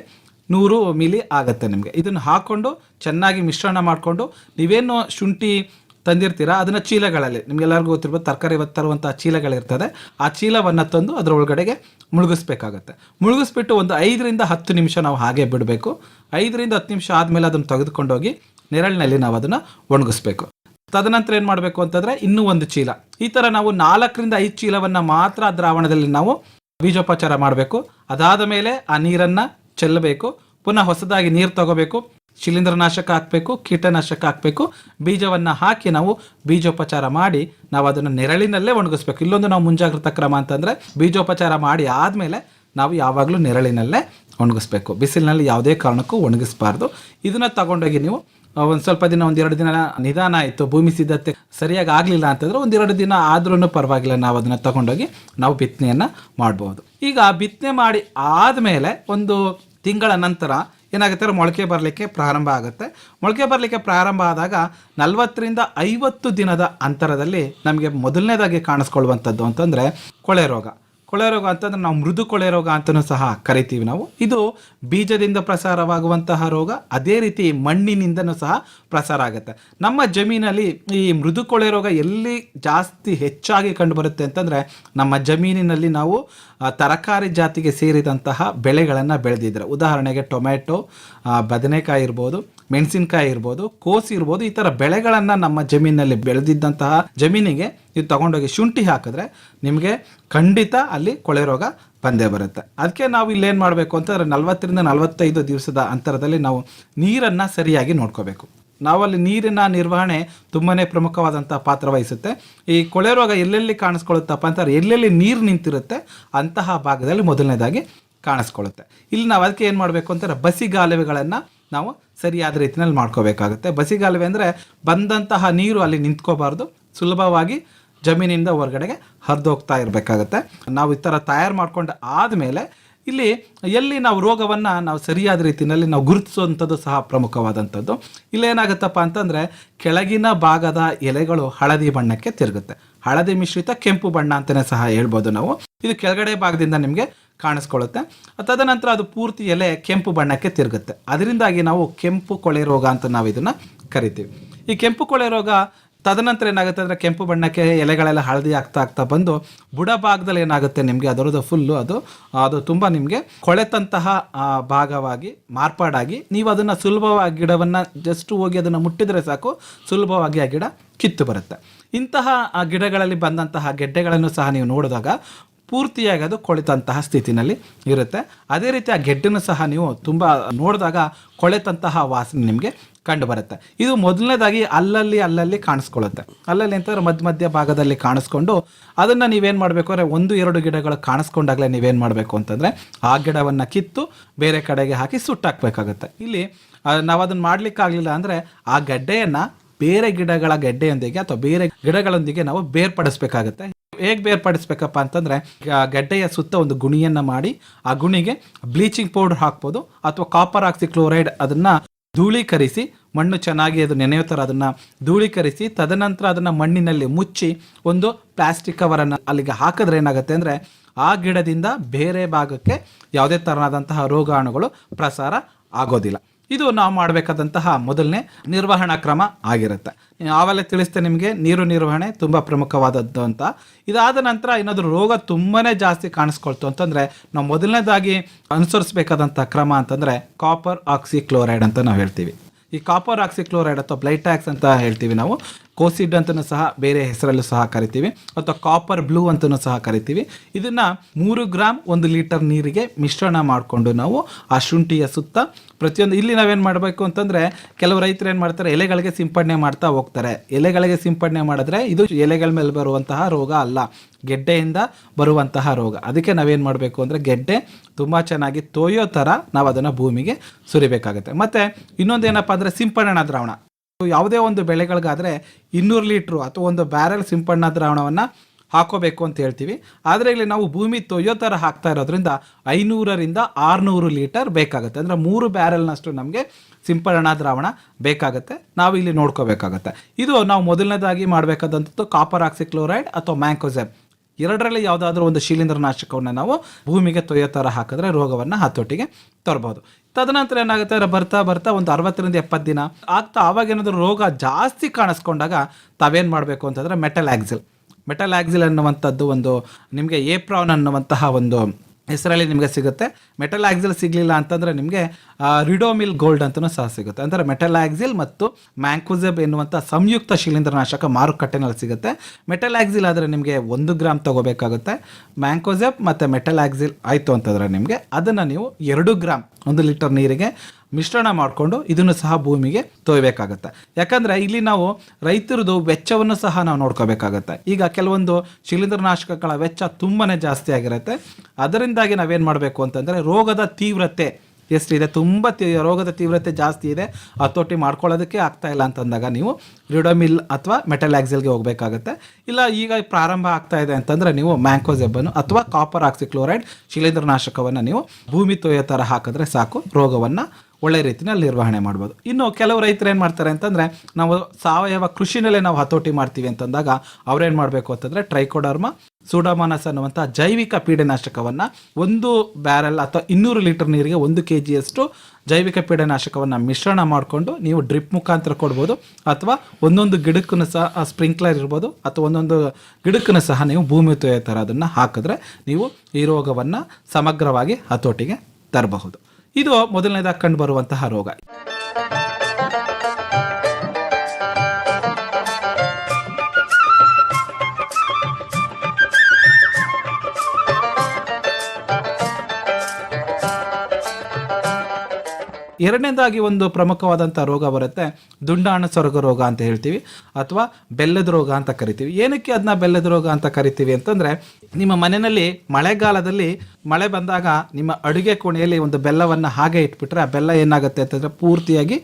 ನೂರು ಮಿಲಿ ಆಗುತ್ತೆ ನಿಮಗೆ. ಇದನ್ನು ಹಾಕ್ಕೊಂಡು ಚೆನ್ನಾಗಿ ಮಿಶ್ರಣ ಮಾಡಿಕೊಂಡು ನೀವೇನು ಶುಂಠಿ ತಂದಿರ್ತೀರಾ, ಅದನ್ನು ಚೀಲಗಳಲ್ಲಿ, ನಿಮಗೆಲ್ಲರಿಗೂ ಗೊತ್ತಿರ್ಬೋದು ತರಕಾರಿ ತರುವಂಥ ಚೀಲಗಳಿರ್ತದೆ, ಆ ಚೀಲವನ್ನು ತಂದು ಅದರ ಒಳಗಡೆಗೆ ಮುಳುಗಿಸ್ಬೇಕಾಗತ್ತೆ. ಮುಳುಗಿಸ್ಬಿಟ್ಟು ಒಂದು ಐದರಿಂದ ಹತ್ತು ನಿಮಿಷ ನಾವು ಹಾಗೆ ಬಿಡಬೇಕು. ಐದರಿಂದ ಹತ್ತು ನಿಮಿಷ ಆದಮೇಲೆ ಅದನ್ನು ತೆಗೆದುಕೊಂಡೋಗಿ ನೆರಳಿನಲ್ಲಿ ನಾವು ಅದನ್ನು ಒಣಗಿಸ್ಬೇಕು. ತದನಂತರ ಏನು ಮಾಡಬೇಕು ಅಂತಂದರೆ ಇನ್ನೂ ಒಂದು ಚೀಲ. ಈ ಥರ ನಾವು ನಾಲ್ಕರಿಂದ ಐದು ಚೀಲವನ್ನು ಮಾತ್ರ ಆ ದ್ರಾವಣದಲ್ಲಿ ನಾವು ಬೀಜೋಪಚಾರ ಮಾಡಬೇಕು. ಅದಾದ ಮೇಲೆ ಆ ನೀರನ್ನು ಚೆಲ್ಲಬೇಕು. ಪುನಃ ಹೊಸದಾಗಿ ನೀರು ತಗೋಬೇಕು. ಶಿಲೀಂಧ್ರನಾಶಕ ಹಾಕಬೇಕು, ಕೀಟನಾಶಕ ಹಾಕಬೇಕು. ಬೀಜವನ್ನು ಹಾಕಿ ನಾವು ಬೀಜೋಪಚಾರ ಮಾಡಿ ನಾವು ಅದನ್ನು ನೆರಳಿನಲ್ಲೇ ಒಣಗಿಸ್ಬೇಕು. ಇಲ್ಲೊಂದು ನಾವು ಮುಂಜಾಗ್ರತಾ ಕ್ರಮ ಅಂತಂದರೆ ಬೀಜೋಪಚಾರ ಮಾಡಿ ಆದಮೇಲೆ ನಾವು ಯಾವಾಗಲೂ ನೆರಳಿನಲ್ಲೇ ಒಣಗಿಸ್ಬೇಕು. ಬಿಸಿಲಿನಲ್ಲಿ ಯಾವುದೇ ಕಾರಣಕ್ಕೂ ಒಣಗಿಸ್ಬಾರ್ದು. ಇದನ್ನು ತಗೊಂಡೋಗಿ ನೀವು ಒಂದು ಸ್ವಲ್ಪ ದಿನ ಒಂದೆರಡು ದಿನ ನಿಧಾನ ಆಯಿತು, ಭೂಮಿ ಸಿದ್ಧತೆ ಸರಿಯಾಗಿ ಆಗಲಿಲ್ಲ ಅಂತಂದ್ರೆ ಒಂದೆರಡು ದಿನ ಆದ್ರೂ ಪರವಾಗಿಲ್ಲ, ನಾವು ಅದನ್ನು ತಗೊಂಡೋಗಿ ನಾವು ಬಿತ್ತನೆಯನ್ನು ಮಾಡ್ಬೋದು. ಈಗ ಬಿತ್ತನೆ ಮಾಡಿ ಆದಮೇಲೆ ಒಂದು ತಿಂಗಳ ನಂತರ ಏನಾಗುತ್ತೆ ಮೊಳಕೆ ಬರಲಿಕ್ಕೆ ಪ್ರಾರಂಭ ಆಗುತ್ತೆ. ಮೊಳಕೆ ಬರಲಿಕ್ಕೆ ಪ್ರಾರಂಭ ಆದಾಗ ನಲವತ್ತರಿಂದ ಐವತ್ತು ದಿನದ ಅಂತರದಲ್ಲಿ ನಮಗೆ ಮೊದಲನೇದಾಗಿ ಕಾಣಿಸ್ಕೊಳ್ಳುವಂಥದ್ದು ಅಂತಂದರೆ ಕೊಳೆ ರೋಗ. ಕೊಳೆ ರೋಗ ಅಂತಂದ್ರೆ ನಾವು ಮೃದು ಕೊಳೆ ರೋಗ ಅಂತಲೂ ಸಹ ಕರಿತೀವಿ ನಾವು. ಇದು ಬೀಜದಿಂದ ಪ್ರಸಾರವಾಗುವಂತಹ ರೋಗ, ಅದೇ ರೀತಿ ಮಣ್ಣಿನಿಂದನೂ ಸಹ ಪ್ರಸಾರ ಆಗುತ್ತೆ. ನಮ್ಮ ಜಮೀನಲ್ಲಿ ಈ ಮೃದು ಕೊಳೆ ರೋಗ ಎಲ್ಲಿ ಜಾಸ್ತಿ ಹೆಚ್ಚಾಗಿ ಕಂಡುಬರುತ್ತೆ ಅಂತಂದರೆ, ನಮ್ಮ ಜಮೀನಿನಲ್ಲಿ ನಾವು ತರಕಾರಿ ಜಾತಿಗೆ ಸೇರಿದಂತಹ ಬೆಳೆಗಳನ್ನು ಬೆಳೆದಿದ್ರೆ. ಉದಾಹರಣೆಗೆ ಟೊಮೆಟೊ ಬದನೆಕಾಯಿ ಇರ್ಬೋದು ಮೆಣಸಿನ್ಕಾಯಿ ಇರ್ಬೋದು, ಕೋಸ್ ಇರ್ಬೋದು, ಈ ಥರ ಬೆಳೆಗಳನ್ನು ನಮ್ಮ ಜಮೀನಿನಲ್ಲಿ ಬೆಳೆದಿದ್ದಂತಹ ಜಮೀನಿಗೆ ನೀವು ತಗೊಂಡೋಗಿ ಶುಂಠಿ ಹಾಕಿದ್ರೆ ನಿಮಗೆ ಖಂಡಿತ ಅಲ್ಲಿ ಕೊಳೆ ರೋಗ ಬಂದೇ ಬರುತ್ತೆ. ಅದಕ್ಕೆ ನಾವು ಇಲ್ಲೇನು ಮಾಡಬೇಕು ಅಂತಂದರೆ ನಲವತ್ತರಿಂದ ನಲವತ್ತೈದು ದಿವಸದ ಅಂತರದಲ್ಲಿ ನಾವು ನೀರನ್ನು ಸರಿಯಾಗಿ ನೋಡ್ಕೋಬೇಕು. ನಾವಲ್ಲಿ ನೀರಿನ ನಿರ್ವಹಣೆ ತುಂಬಾ ಪ್ರಮುಖವಾದಂಥ ಪಾತ್ರ ವಹಿಸುತ್ತೆ. ಈ ಕೊಳೆ ರೋಗ ಎಲ್ಲೆಲ್ಲಿ ಕಾಣಿಸ್ಕೊಳ್ಳುತ್ತಪ್ಪ ಅಂತಂದ್ರೆ ಎಲ್ಲೆಲ್ಲಿ ನೀರು ನಿಂತಿರುತ್ತೆ ಅಂತಹ ಭಾಗದಲ್ಲಿ ಮೊದಲನೇದಾಗಿ ಕಾಣಿಸ್ಕೊಳ್ಳುತ್ತೆ. ಇಲ್ಲಿ ನಾವು ಅದಕ್ಕೆ ಏನು ಮಾಡಬೇಕು ಅಂತಾರೆ ಬಸಿಗಾಲುವೆಗಳನ್ನು ನಾವು ಸರಿಯಾದ ರೀತಿಯಲ್ಲಿ ಮಾಡ್ಕೋಬೇಕಾಗುತ್ತೆ. ಬಸಿಗಾಲುವೆ ಅಂದರೆ ಬಂದಂತಹ ನೀರು ಅಲ್ಲಿ ನಿಂತ್ಕೋಬಾರ್ದು. ಸುಲಭವಾಗಿ ಜಮೀನಿಂದ ಹೊರಗಡೆಗೆ ಹರಿದೋಗ್ತಾ ಇರಬೇಕಾಗತ್ತೆ. ನಾವು ಈ ಥರ ತಯಾರು ಮಾಡ್ಕೊಂಡು ಆದಮೇಲೆ ಇಲ್ಲಿ ಎಲ್ಲಿ ನಾವು ರೋಗವನ್ನು ನಾವು ಸರಿಯಾದ ರೀತಿಯಲ್ಲಿ ನಾವು ಗುರುತಿಸುವಂಥದ್ದು ಸಹ ಪ್ರಮುಖವಾದಂಥದ್ದು. ಇಲ್ಲೇನಾಗುತ್ತಪ್ಪ ಅಂತಂದರೆ ಕೆಳಗಿನ ಭಾಗದ ಎಲೆಗಳು ಹಳದಿ ಬಣ್ಣಕ್ಕೆ ತಿರುಗುತ್ತೆ. ಹಳದಿ ಮಿಶ್ರಿತ ಕೆಂಪು ಬಣ್ಣ ಅಂತಲೇ ಸಹ ಹೇಳ್ಬೋದು ನಾವು. ಇದು ಕೆಳಗಡೆ ಭಾಗದಿಂದ ನಿಮಗೆ ಕಾಣಿಸ್ಕೊಳ್ಳುತ್ತೆ. ತದನಂತರ ಅದು ಪೂರ್ತಿ ಎಲೆ ಕೆಂಪು ಬಣ್ಣಕ್ಕೆ ತಿರುಗುತ್ತೆ. ಅದರಿಂದಾಗಿ ನಾವು ಕೆಂಪು ಕೊಳೆ ರೋಗ ಅಂತ ನಾವು ಇದನ್ನು ಕರಿತೀವಿ. ಈ ಕೆಂಪು ಕೊಳೆ ರೋಗ ತದನಂತರ ಏನಾಗುತ್ತೆ ಅಂದರೆ ಕೆಂಪು ಬಣ್ಣಕ್ಕೆ ಎಲೆಗಳೆಲ್ಲ ಹಳದಿ ಆಗ್ತಾ ಆಗ್ತಾ ಬಂದು ಬುಡ ಭಾಗದಲ್ಲಿ ಏನಾಗುತ್ತೆ ನಿಮಗೆ, ಅದರದ್ದು ಫುಲ್ಲು ಅದು ಅದು ತುಂಬ ನಿಮಗೆ ಕೊಳೆತಂತಹ ಭಾಗವಾಗಿ ಮಾರ್ಪಾಡಾಗಿ ನೀವು ಅದನ್ನು ಸುಲಭವಾಗಿ ಗಿಡವನ್ನು ಜಸ್ಟ್ ಹೋಗಿ ಅದನ್ನು ಮುಟ್ಟಿದರೆ ಸಾಕು, ಸುಲಭವಾಗಿ ಆ ಗಿಡ ಕಿತ್ತು ಬರುತ್ತೆ. ಇಂತಹ ಗಿಡಗಳಲ್ಲಿ ಬಂದಂತಹ ಗೆಡ್ಡೆಗಳನ್ನು ಸಹ ನೀವು ನೋಡಿದಾಗ ಪೂರ್ತಿಯಾಗಿ ಅದು ಕೊಳೆತಂತಹ ಸ್ಥಿತಿನಲ್ಲಿ ಇರುತ್ತೆ. ಅದೇ ರೀತಿ ಆ ಗೆಡ್ಡನ್ನು ಸಹ ನೀವು ತುಂಬ ನೋಡಿದಾಗ ಕೊಳೆತಂತಹ ವಾಸನೆ ನಿಮಗೆ ಕಂಡು ಬರುತ್ತೆ. ಇದು ಮೊದಲನೇದಾಗಿ ಅಲ್ಲಲ್ಲಿ ಅಲ್ಲಲ್ಲಿ ಕಾಣಿಸ್ಕೊಳ್ಳುತ್ತೆ. ಅಲ್ಲಲ್ಲಿ ಅಂತಂದ್ರೆ ಮಧ್ಯ ಮಧ್ಯ ಭಾಗದಲ್ಲಿ ಕಾಣಿಸ್ಕೊಂಡು ಅದನ್ನು ನೀವೇನು ಮಾಡಬೇಕು ಅಂದರೆ ಒಂದು ಎರಡು ಗಿಡಗಳು ಕಾಣಿಸ್ಕೊಂಡಾಗಲೇ ನೀವೇನು ಮಾಡಬೇಕು ಅಂತಂದರೆ ಆ ಗಿಡವನ್ನು ಕಿತ್ತು ಬೇರೆ ಕಡೆಗೆ ಹಾಕಿ ಸುಟ್ಟಾಕಬೇಕಾಗುತ್ತೆ. ಇಲ್ಲಿ ನಾವು ಅದನ್ನು ಮಾಡಲಿಕ್ಕಾಗಲಿಲ್ಲ ಅಂದರೆ ಆ ಗಡ್ಡೆಯನ್ನು ಬೇರೆ ಗಿಡಗಳ ಗೆಡ್ಡೆಯೊಂದಿಗೆ ಅಥವಾ ಬೇರೆ ಗಿಡಗಳೊಂದಿಗೆ ನಾವು ಬೇರ್ಪಡಿಸ್ಬೇಕಾಗುತ್ತೆ. ಹೇಗೆ ಬೇರ್ಪಡಿಸ್ಬೇಕಪ್ಪ ಅಂತಂದರೆ ಗಡ್ಡೆಯ ಸುತ್ತ ಒಂದು ಗುಣಿಯನ್ನು ಮಾಡಿ, ಆ ಗುಣಿಗೆ ಬ್ಲೀಚಿಂಗ್ ಪೌಡರ್ ಹಾಕ್ಬೋದು ಅಥವಾ ಕಾಪರ್ ಆಕ್ಸಿ ಕ್ಲೋರೈಡ್ ಅದನ್ನು ಧೂಳೀಕರಿಸಿ, ಮಣ್ಣು ಚೆನ್ನಾಗಿ ಅದು ನೆನೆಯೋ ಥರ ಅದನ್ನು ಧೂಳೀಕರಿಸಿ, ತದನಂತರ ಅದನ್ನು ಮಣ್ಣಿನಲ್ಲಿ ಮುಚ್ಚಿ ಒಂದು ಪ್ಲಾಸ್ಟಿಕ್ ಕವರನ್ನು ಅಲ್ಲಿಗೆ ಹಾಕಿದ್ರೆ ಏನಾಗುತ್ತೆ ಅಂದರೆ, ಆ ಗಿಡದಿಂದ ಬೇರೆ ಭಾಗಕ್ಕೆ ಯಾವುದೇ ಥರನಾದಂತಹ ರೋಗಾಣುಗಳು ಪ್ರಸಾರ ಆಗೋದಿಲ್ಲ. ಇದು ನಾವು ಮಾಡಬೇಕಾದಂತಹ ಮೊದಲನೇ ನಿರ್ವಹಣಾ ಕ್ರಮ ಆಗಿರುತ್ತೆ. ಆವಾಗಲೇ ತಿಳಿಸ್ತೆ ನಿಮಗೆ, ನೀರು ನಿರ್ವಹಣೆ ತುಂಬ ಪ್ರಮುಖವಾದದ್ದು ಅಂತ. ಇದಾದ ನಂತರ ಏನಾದರೂ ರೋಗ ತುಂಬಾ ಜಾಸ್ತಿ ಕಾಣಿಸ್ಕೊಳ್ತು ಅಂತಂದರೆ, ನಾವು ಮೊದಲನೇದಾಗಿ ಅನುಸರಿಸಬೇಕಾದಂಥ ಕ್ರಮ ಅಂತಂದರೆ ಕಾಪರ್ ಆಕ್ಸಿಕ್ಲೋರೈಡ್ ಅಂತ ನಾವು ಹೇಳ್ತೀವಿ. ಈ ಕಾಪರ್ ಆಕ್ಸಿಕ್ಲೋರೈಡ್ ಅಥವಾ ಬ್ಲೈಟ್ಯಾಕ್ಸ್ ಅಂತ ಹೇಳ್ತೀವಿ ನಾವು. ಕೋಸಿಡ್ ಅಂತಲೂ ಸಹ ಬೇರೆ ಹೆಸರಲ್ಲೂ ಸಹ ಕರಿತೀವಿ. ಅಥವಾ ಕಾಪರ್ ಬ್ಲೂ ಅಂತಲೂ ಸಹ ಕರಿತೀವಿ. ಇದನ್ನು ಮೂರು ಗ್ರಾಮ್ ಒಂದು ಲೀಟರ್ ನೀರಿಗೆ ಮಿಶ್ರಣ ಮಾಡಿಕೊಂಡು ನಾವು ಆ ಶುಂಠಿಯ ಸುತ್ತ ಪ್ರತಿಯೊಂದು ಇಲ್ಲಿ ನಾವೇನು ಮಾಡಬೇಕು ಅಂತಂದರೆ ಕೆಲವು ರೈತರು ಏನು ಮಾಡ್ತಾರೆ? ಎಲೆಗಳಿಗೆ ಸಿಂಪಡಣೆ ಮಾಡ್ತಾ ಹೋಗ್ತಾರೆ. ಎಲೆಗಳಿಗೆ ಸಿಂಪಡಣೆ ಮಾಡಿದ್ರೆ ಇದು ಎಲೆಗಳ ಮೇಲೆ ಬರುವಂತಹ ರೋಗ ಅಲ್ಲ. ಗೆಡ್ಡೆಯಿಂದ ಬರುವಂತಹ ರೋಗ. ಅದಕ್ಕೆ ನಾವೇನು ಮಾಡಬೇಕು ಅಂದರೆ ಗೆಡ್ಡೆ ತುಂಬ ಚೆನ್ನಾಗಿ ತೋಯೋ ಥರ ನಾವು ಅದನ್ನು ಭೂಮಿಗೆ ಸುರಿಬೇಕಾಗುತ್ತೆ. ಮತ್ತು ಇನ್ನೊಂದು ಏನಪ್ಪ ಅಂದರೆ ಸಿಂಪಡಣ ದ್ರಾವಣ. ಯಾವುದೇ ಒಂದು ಬೆಳೆಗಳಿಗಾದರೆ ಇನ್ನೂರು ಲೀಟ್ರು ಅಥವಾ ಒಂದು ಬ್ಯಾರೆಲ್ ಸಿಂಪಡಣ ದ್ರಾವಣವನ್ನು ಹಾಕೋಬೇಕು ಅಂತ ಹೇಳ್ತೀವಿ. ಆದರೆ ಇಲ್ಲಿ ನಾವು ಭೂಮಿ ತೊಯ್ಯೋ ಥರ ಹಾಕ್ತಾ ಇರೋದ್ರಿಂದ ಐನೂರರಿಂದ ಆರುನೂರು ಲೀಟರ್ ಬೇಕಾಗುತ್ತೆ. ಅಂದರೆ ಮೂರು ಬ್ಯಾರೆಲ್ನಷ್ಟು ನಮಗೆ ಸಿಂಪಡಣ ದ್ರಾವಣ ಬೇಕಾಗುತ್ತೆ. ನಾವು ಇಲ್ಲಿ ನೋಡ್ಕೋಬೇಕಾಗತ್ತೆ. ಇದು ನಾವು ಮೊದಲನೇದಾಗಿ ಮಾಡಬೇಕಾದಂಥದ್ದು ಕಾಪರ್ ಆಕ್ಸಿಕ್ಲೋರೈಡ್ ಅಥವಾ ಮ್ಯಾಂಕೋಸೆಬ್ ಎರಡರಲ್ಲಿ ಯಾವುದಾದ್ರೂ ಒಂದು ಶಿಲೀಂಧ್ರನಾಶಕವನ್ನು ನಾವು ಭೂಮಿಗೆ ತೊಯ್ಯೋ ಥರ ಹಾಕಿದ್ರೆ ರೋಗವನ್ನು ಹತೋಟಿಗೆ ತರಬಹುದು ತದನಂತರ ಏನಾಗುತ್ತೆ? ಅಂದರೆ ಬರ್ತಾ ಬರ್ತಾ ಒಂದು ಅರವತ್ತರಿಂದ ಎಪ್ಪತ್ತು ದಿನ ಆಗ್ತಾ ಆವಾಗೇನಾದರೂ ರೋಗ ಜಾಸ್ತಿ ಕಾಣಿಸ್ಕೊಂಡಾಗ ತಾವೇನು ಮಾಡಬೇಕು ಅಂತಂದರೆ ಮೆಟಲ್ ಆಕ್ಸಿಲ್ ಮೆಟಲ್ ಆಕ್ಸಿಲ್ ಅನ್ನುವಂಥದ್ದು ಒಂದು ನಿಮಗೆ ಏಪ್ರಾನ್ ಅನ್ನುವಂತಹ ಒಂದು ಹೆಸರಲ್ಲಿ ನಿಮಗೆ ಸಿಗುತ್ತೆ. ಮೆಟಲ್ ಆಕ್ಸಿಲ್ ಸಿಗಲಿಲ್ಲ ಅಂತಂದರೆ ನಿಮಗೆ ರಿಡೋಮಿಲ್ ಗೋಲ್ಡ್ ಅಂತಲೂ ಸಹ ಸಿಗುತ್ತೆ. ಅಂದರೆ ಮೆಟಲ್ ಆಕ್ಸಿಲ್ ಮತ್ತು ಮ್ಯಾಂಕೋಸೆಬ್ ಎನ್ನುವಂಥ ಸಂಯುಕ್ತ ಶಿಲೀಂಧ್ರನಾಶಕ ಮಾರುಕಟ್ಟೆನಲ್ಲಿ ಸಿಗುತ್ತೆ. ಮೆಟಲ್ ಆಕ್ಸಿಲ್ ಆದರೆ ನಿಮಗೆ ಒಂದು ಗ್ರಾಮ್ ತಗೋಬೇಕಾಗುತ್ತೆ. ಮ್ಯಾಂಕೋಸೆಬ್ ಮತ್ತು ಮೆಟಲ್ ಆಕ್ಸಿಲ್ ಆಯಿತು ಅಂತಂದರೆ ನಿಮಗೆ ಅದನ್ನು ನೀವು ಎರಡು ಗ್ರಾಮ್ ಒಂದು ಲೀಟರ್ ನೀರಿಗೆ ಮಿಶ್ರಣ ಮಾಡಿಕೊಂಡು ಇದನ್ನು ಸಹ ಭೂಮಿಗೆ ತೊಯ್ಬೇಕಾಗತ್ತೆ. ಯಾಕಂದರೆ ಇಲ್ಲಿ ನಾವು ರೈತರದು ವೆಚ್ಚವನ್ನು ಸಹ ನಾವು ನೋಡ್ಕೋಬೇಕಾಗತ್ತೆ. ಈಗ ಕೆಲವೊಂದು ಶಿಲೀಂಧ್ರನಾಶಕಗಳ ವೆಚ್ಚ ತುಂಬಾ ಜಾಸ್ತಿ ಆಗಿರುತ್ತೆ. ಅದರಿಂದಾಗಿ ನಾವೇನು ಮಾಡಬೇಕು ಅಂತಂದರೆ ರೋಗದ ತೀವ್ರತೆ ಎಷ್ಟಿದೆ? ತುಂಬ ತೀ, ರೋಗದ ತೀವ್ರತೆ ಜಾಸ್ತಿ ಇದೆ. ಹತೋಟಿ ಮಾಡ್ಕೊಳ್ಳೋದಕ್ಕೆ ಆಗ್ತಾ ಇಲ್ಲ ಅಂತಂದಾಗ ನೀವು ರಿಡೋಮಿಲ್ ಅಥವಾ ಮೆಟಲಾಕ್ಸಲ್ಗೆ ಹೋಗಬೇಕಾಗತ್ತೆ. ಇಲ್ಲ, ಈಗ ಪ್ರಾರಂಭ ಆಗ್ತಾ ಇದೆ ಅಂತಂದರೆ ನೀವು ಮ್ಯಾಂಕೋಸೆಬ್ಬನ್ನು ಅಥವಾ ಕಾಪರ್ ಆಕ್ಸಿಕ್ಲೋರೈಡ್ ಶಿಲೀಂಧ್ರನಾಶಕವನ್ನು ನೀವು ಭೂಮಿ ತೊಯ್ಯೋ ಥರ ಹಾಕಿದ್ರೆ ಸಾಕು ರೋಗವನ್ನು ಒಳ್ಳೆ ರೀತಿಯಲ್ಲಿ ನಿರ್ವಹಣೆ ಮಾಡ್ಬೋದು. ಇನ್ನು ಕೆಲವು ರೈತರು ಏನು ಮಾಡ್ತಾರೆ ಅಂತಂದರೆ, ನಾವು ಸಾವಯವ ಕೃಷಿನಲ್ಲೇ ನಾವು ಹತೋಟಿ ಮಾಡ್ತೀವಿ ಅಂತಂದಾಗ ಅವ್ರೇನು ಮಾಡಬೇಕು ಅಂತಂದರೆ ಟ್ರೈಕೋಡರ್ಮ ಸೂಡಾಮಾನಸ್ ಅನ್ನುವಂಥ ಜೈವಿಕ ಪೀಡನಾಶಕವನ್ನು ಒಂದು ಬ್ಯಾರೆಲ್ ಅಥವಾ ಇನ್ನೂರು ಲೀಟರ್ ನೀರಿಗೆ ಒಂದು ಕೆ ಜಿಯಷ್ಟು ಜೈವಿಕ ಪೀಡನಾಶಕವನ್ನು ಮಿಶ್ರಣ ಮಾಡಿಕೊಂಡು ನೀವು ಡ್ರಿಪ್ ಮುಖಾಂತರ ಕೊಡ್ಬೋದು. ಅಥವಾ ಒಂದೊಂದು ಗಿಡಕ್ಕೂ ಸಹ ಸ್ಪ್ರಿಂಕ್ಲರ್ ಇರ್ಬೋದು. ಅಥವಾ ಒಂದೊಂದು ಗಿಡಕ್ಕೂ ಸಹ ನೀವು ಭೂಮಿ ತೊಯ್ಯೋ ಥರ ಅದನ್ನು ಹಾಕಿದ್ರೆ ನೀವು ಈ ರೋಗವನ್ನು ಸಮಗ್ರವಾಗಿ ಹತೋಟಿಗೆ ತರಬಹುದು. ಇದು ಮೊದಲನೇದಾಗಿ ಕಂಡು ಬರುವಂತಹ ರೋಗ. ಎರಡನೇದಾಗಿ ಒಂದು ಪ್ರಮುಖವಾದಂಥ ರೋಗ ಬರುತ್ತೆ. ದುಂಡಾಣ ಸೊರಗ ರೋಗ ಅಂತ ಹೇಳ್ತೀವಿ. ಅಥವಾ ಬೆಲ್ಲದ ರೋಗ ಅಂತ ಕರಿತೀವಿ. ಏನಕ್ಕೆ ಅದನ್ನ ಬೆಲ್ಲದ ರೋಗ ಅಂತ ಕರಿತೀವಿ ಅಂತಂದರೆ, ನಿಮ್ಮ ಮನೆಯಲ್ಲಿ ಮಳೆಗಾಲದಲ್ಲಿ ಮಳೆ ಬಂದಾಗ ನಿಮ್ಮ ಅಡುಗೆ ಕೋಣೆಯಲ್ಲಿ ಒಂದು ಬೆಲ್ಲವನ್ನು ಹಾಗೆ ಇಟ್ಬಿಟ್ರೆ ಆ ಬೆಲ್ಲ ಏನಾಗುತ್ತೆ ಅಂತಂದರೆ ಪೂರ್ತಿಯಾಗಿ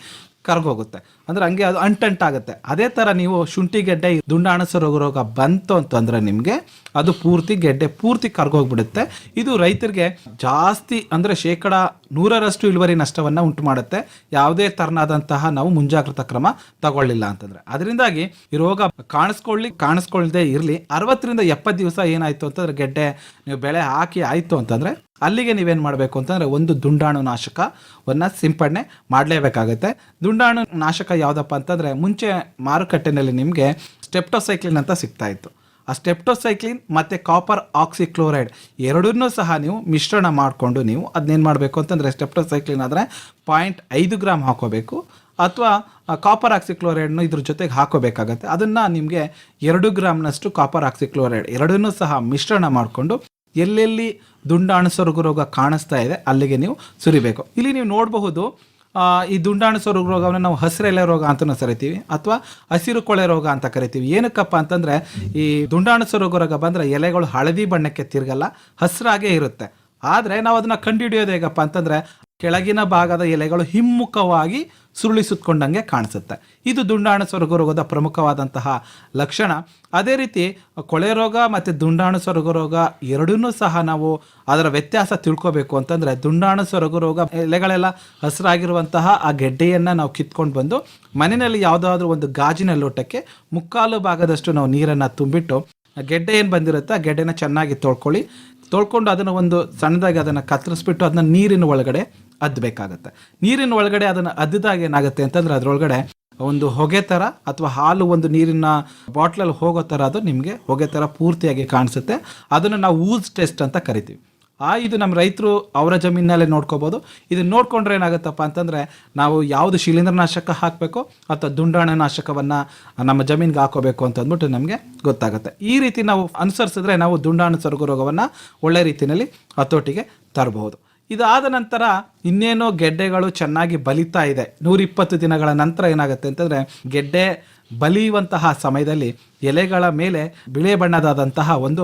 ಕರ್ಗೋಗುತ್ತೆ. ಅಂದ್ರೆ ಹಂಗೆ ಅದು ಅಂಟಂಟಾಗುತ್ತೆ ಅದೇ ಥರ ನೀವು ಶುಂಠಿ ಗೆಡ್ಡೆ ದುಂಡಾಣಸ ರೋಗ ರೋಗ ಬಂತು ಅಂತಂದ್ರೆ ನಿಮಗೆ ಅದು ಪೂರ್ತಿ ಗೆಡ್ಡೆ ಪೂರ್ತಿ ಕರ್ಗೋಗ್ಬಿಡುತ್ತೆ. ಇದು ರೈತರಿಗೆ ಜಾಸ್ತಿ ಅಂದರೆ ಶೇಕಡ ನೂರರಷ್ಟು ಇಳುವರಿ ನಷ್ಟವನ್ನು ಉಂಟು ಮಾಡುತ್ತೆ ಯಾವುದೇ ಥರನಾದಂತಹ ನಾವು ಮುಂಜಾಗ್ರತಾ ಕ್ರಮ ತಗೊಳ್ಳಿಲ್ಲ ಅಂತಂದ್ರೆ. ಅದರಿಂದಾಗಿ ಈ ರೋಗ ಕಾಣಿಸ್ಕೊಳ್ಳಿ ಕಾಣಿಸ್ಕೊಳ್ಳದೆ ಇರಲಿ. ಅರವತ್ತರಿಂದ ಎಪ್ಪತ್ತು ದಿವಸ ಏನಾಯಿತು ಅಂತಂದ್ರೆ ಗೆಡ್ಡೆ ನೀವು ಬೆಳೆ ಹಾಕಿ ಆಯಿತು ಅಂತಂದರೆ ಅಲ್ಲಿಗೆ ನೀವೇನು ಮಾಡಬೇಕು ಅಂತಂದರೆ ಒಂದು ದುಂಡಾಣು ನಾಶಕವನ್ನು ಸಿಂಪಡಣೆ ಮಾಡಲೇಬೇಕಾಗುತ್ತೆ. ದುಂಡಾಣು ನಾಶಕ ಯಾವುದಪ್ಪ ಅಂತಂದರೆ ಮುಂಚೆ ಮಾರುಕಟ್ಟೆಯಲ್ಲಿ ನಿಮಗೆ ಸ್ಟೆಪ್ಟೋಸೈಕ್ಲಿನ್ ಅಂತ ಸಿಗ್ತಾ ಇತ್ತು. ಆ ಸ್ಟೆಪ್ಟೋಸೈಕ್ಲಿನ್ ಮತ್ತು ಕಾಪರ್ ಆಕ್ಸಿಕ್ಲೋರೈಡ್ ಎರಡನ್ನೂ ಸಹ ನೀವು ಮಿಶ್ರಣ ಮಾಡಿಕೊಂಡು ನೀವು ಅದನ್ನೇನು ಮಾಡಬೇಕು ಅಂತಂದರೆ ಸ್ಟೆಪ್ಟೋಸೈಕ್ಲಿನ್ ಆದರೆ ಪಾಯಿಂಟ್ ಐದು ಗ್ರಾಮ್ ಹಾಕೋಬೇಕು ಅಥವಾ ಕಾಪರ್ ಆಕ್ಸಿಕ್ಲೋರೈಡ್ನು ಇದ್ರ ಜೊತೆಗೆ ಹಾಕೋಬೇಕಾಗತ್ತೆ. ಅದನ್ನು ನಿಮಗೆ ಎರಡು ಗ್ರಾಮ್ನಷ್ಟು ಕಾಪರ್ ಆಕ್ಸಿಕ್ಲೋರೈಡ್ ಎರಡನ್ನೂ ಸಹ ಮಿಶ್ರಣ ಮಾಡಿಕೊಂಡು ಎಲ್ಲೆಲ್ಲಿ ದುಂಡಾಣು ಸೊರಗು ರೋಗ ಕಾಣಿಸ್ತಾ ಇದೆ ಅಲ್ಲಿಗೆ ನೀವು ಸುರಿಬೇಕು. ಇಲ್ಲಿ ನೀವು ನೋಡಬಹುದು ಈ ದುಂಡಾಣ ಸೊರಗು ರೋಗವನ್ನು ನಾವು ಹಸಿರೆಲೆ ರೋಗ ಅಂತಲೂ ಕರಿತೀವಿ ಅಥವಾ ಹಸಿರು ಕೊಳೆ ರೋಗ ಅಂತ ಕರಿತೀವಿ. ಏನಕ್ಕಪ್ಪ ಅಂತಂದರೆ ಈ ದುಂಡಾಣಿಸೋ ರೋಗ ರೋಗ ಬಂದರೆ ಎಲೆಗಳು ಹಳದಿ ಬಣ್ಣಕ್ಕೆ ತಿರುಗಲ್ಲ, ಹಸಿರಾಗೇ ಇರುತ್ತೆ. ಆದರೆ ನಾವು ಅದನ್ನು ಕಂಡುಹಿಡಿಯೋದು ಹೇಗಪ್ಪ ಅಂತಂದರೆ ಕೆಳಗಿನ ಭಾಗದ ಎಲೆಗಳು ಹಿಮ್ಮುಖವಾಗಿ ಸುರುಳಿ ಸುತ್ತಕೊಂಡಂಗೆ ಕಾಣಿಸುತ್ತೆ. ಇದು ದುಂಡಾಣ ಸೊರಗು ರೋಗದ ಪ್ರಮುಖವಾದಂತಹ ಲಕ್ಷಣ. ಅದೇ ರೀತಿ ಕೊಳೆ ರೋಗ ಮತ್ತು ದುಂಡಾಣ ಸೊರಗು ರೋಗ ಎರಡನ್ನೂ ಸಹ ನಾವು ಅದರ ವ್ಯತ್ಯಾಸ ತಿಳ್ಕೊಬೇಕು ಅಂತಂದರೆ ದುಂಡಾಣ ಸೊರಗು ರೋಗ ಎಲೆಗಳೆಲ್ಲ ಹಸಿರಾಗಿರುವಂತಹ ಆ ಗೆಡ್ಡೆಯನ್ನು ನಾವು ಕಿತ್ಕೊಂಡು ಬಂದು ಮನೆಯಲ್ಲಿ ಯಾವುದಾದ್ರೂ ಒಂದು ಗಾಜಿನ ಲೋಟಕ್ಕೆ ಮುಕ್ಕಾಲು ಭಾಗದಷ್ಟು ನಾವು ನೀರನ್ನು ತುಂಬಿಟ್ಟು ಗೆಡ್ಡೆ ಏನು ಬಂದಿರುತ್ತೆ? ಆ ಗೆಡ್ಡೆನ ಚೆನ್ನಾಗಿ ತೊಳ್ಕೊಳ್ಳಿ. ತೊಳ್ಕೊಂಡು ಅದನ್ನು ಒಂದು ಸಣ್ಣದಾಗಿ ಅದನ್ನು ಕತ್ತರಿಸ್ಬಿಟ್ಟು ಅದನ್ನ ನೀರಿನ ಒಳಗಡೆ ಅದ್ದಬೇಕಾಗತ್ತೆ ನೀರಿನ ಒಳಗಡೆ ಅದನ್ನು ಅದ್ದಿದಾಗ ಏನಾಗುತ್ತೆ ಅಂತಂದ್ರೆ ಅದರೊಳಗಡೆ ಒಂದು ಹೊಗೆ ಥರ ಅಥವಾ ಹಾಲು ಒಂದು ನೀರಿನ ಬಾಟ್ಲಲ್ಲಿ ಹೋಗೋ ಥರ ಅದು ನಿಮಗೆ ಹೊಗೆ ಥರ ಪೂರ್ತಿಯಾಗಿ ಕಾಣಿಸುತ್ತೆ. ಅದನ್ನು ನಾವು ಊಸ್ ಟೆಸ್ಟ್ ಅಂತ ಕರಿತೀವಿ. ಆ, ಇದು ನಮ್ಮ ರೈತರು ಅವರ ಜಮೀನಲ್ಲೇ ನೋಡ್ಕೋಬೋದು. ಇದನ್ನು ನೋಡ್ಕೊಂಡ್ರೆ ಏನಾಗುತ್ತಪ್ಪ ಅಂತಂದರೆ ನಾವು ಯಾವುದು ಶಿಲೀಂಧ್ರನಾಶಕ ಹಾಕಬೇಕು ಅಥವಾ ದುಂಡಾಣ ನಾಶಕವನ್ನು ನಮ್ಮ ಜಮೀನಿಗೆ ಹಾಕೋಬೇಕು ಅಂತ ಅಂದ್ಬಿಟ್ಟು ನಮಗೆ ಗೊತ್ತಾಗುತ್ತೆ. ಈ ರೀತಿ ನಾವು ಅನುಸರಿಸಿದ್ರೆ ನಾವು ದುಂಡಾಣು ಸೊರಗು ರೋಗವನ್ನು ಒಳ್ಳೆ ರೀತಿಯಲ್ಲಿ ಹತೋಟಿಗೆ ತರಬಹುದು. ಇದಾದ ನಂತರ ಇನ್ನೇನೋ ಗೆಡ್ಡೆಗಳು ಚೆನ್ನಾಗಿ ಬಲಿತಾ ಇದೆ. ನೂರಿಪ್ಪತ್ತು ದಿನಗಳ ನಂತರ ಏನಾಗುತ್ತೆ ಅಂತಂದರೆ ಗೆಡ್ಡೆ ಬಲಿಯುವಂತಹ ಸಮಯದಲ್ಲಿ ಎಲೆಗಳ ಮೇಲೆ ಬಿಳಿಯ ಬಣ್ಣದಾದಂತಹ ಒಂದು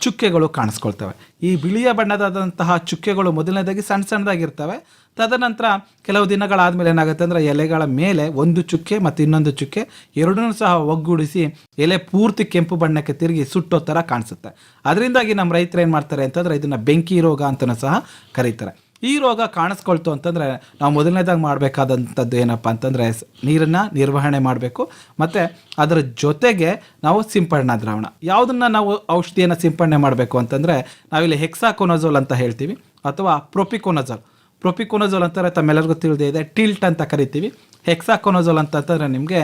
ಚುಕ್ಕೆಗಳು ಕಾಣಿಸ್ಕೊಳ್ತವೆ. ಈ ಬಿಳಿಯ ಬಣ್ಣದಾದಂತಹ ಚುಕ್ಕೆಗಳು ಮೊದಲನೇದಾಗಿ ಸಣ್ಣ ಸಣ್ಣದಾಗಿರ್ತವೆ. ತದನಂತರ ಕೆಲವು ದಿನಗಳಾದಮೇಲೆ ಏನಾಗುತ್ತೆ ಅಂದರೆ ಎಲೆಗಳ ಮೇಲೆ ಒಂದು ಚುಕ್ಕೆ ಮತ್ತು ಇನ್ನೊಂದು ಚುಕ್ಕೆ ಎರಡನ್ನೂ ಸಹ ಒಗ್ಗೂಡಿಸಿ ಎಲೆ ಪೂರ್ತಿ ಕೆಂಪು ಬಣ್ಣಕ್ಕೆ ತಿರುಗಿ ಸುಟ್ಟೋ ಥರ ಕಾಣಿಸುತ್ತೆ. ಅದರಿಂದಾಗಿ ನಮ್ಮ ರೈತರು ಏನು ಮಾಡ್ತಾರೆ ಅಂತಂದರೆ ಇದನ್ನು ಬೆಂಕಿ ರೋಗ ಅಂತಲೂ ಸಹ ಕರೀತಾರೆ. ಈ ರೋಗ ಕಾಣಿಸ್ಕೊಳ್ತು ಅಂತಂದರೆ ನಾವು ಮೊದಲನೇದಾಗಿ ಮಾಡಬೇಕಾದಂಥದ್ದು ಏನಪ್ಪ ಅಂತಂದರೆ ನೀರನ್ನು ನಿರ್ವಹಣೆ ಮಾಡಬೇಕು. ಮತ್ತು ಅದರ ಜೊತೆಗೆ ನಾವು ಸಿಂಪಡಣಾ ದ್ರಾವಣ. ಯಾವುದನ್ನು ನಾವು ಔಷಧಿಯನ್ನು ಸಿಂಪಡಣೆ ಮಾಡಬೇಕು ಅಂತಂದರೆ ನಾವಿಲ್ಲಿ ಹೆಕ್ಸಾಕೊನಜೋಲ್ ಅಂತ ಹೇಳ್ತೀವಿ ಅಥವಾ ಪ್ರೊಪಿಕೊನಜೋಲ್ ಪ್ರೊಪಿಕೊನಜೋಲ್ ಅಂತಾರೆ ತಮ್ಮೆಲ್ಲರಿಗೂ ತಿಳಿದೇ ಇದೆ, ಟಿಲ್ಟ್ ಅಂತ ಕರಿತೀವಿ. ಅಂತ ಅಂತಂದರೆ ನಿಮಗೆ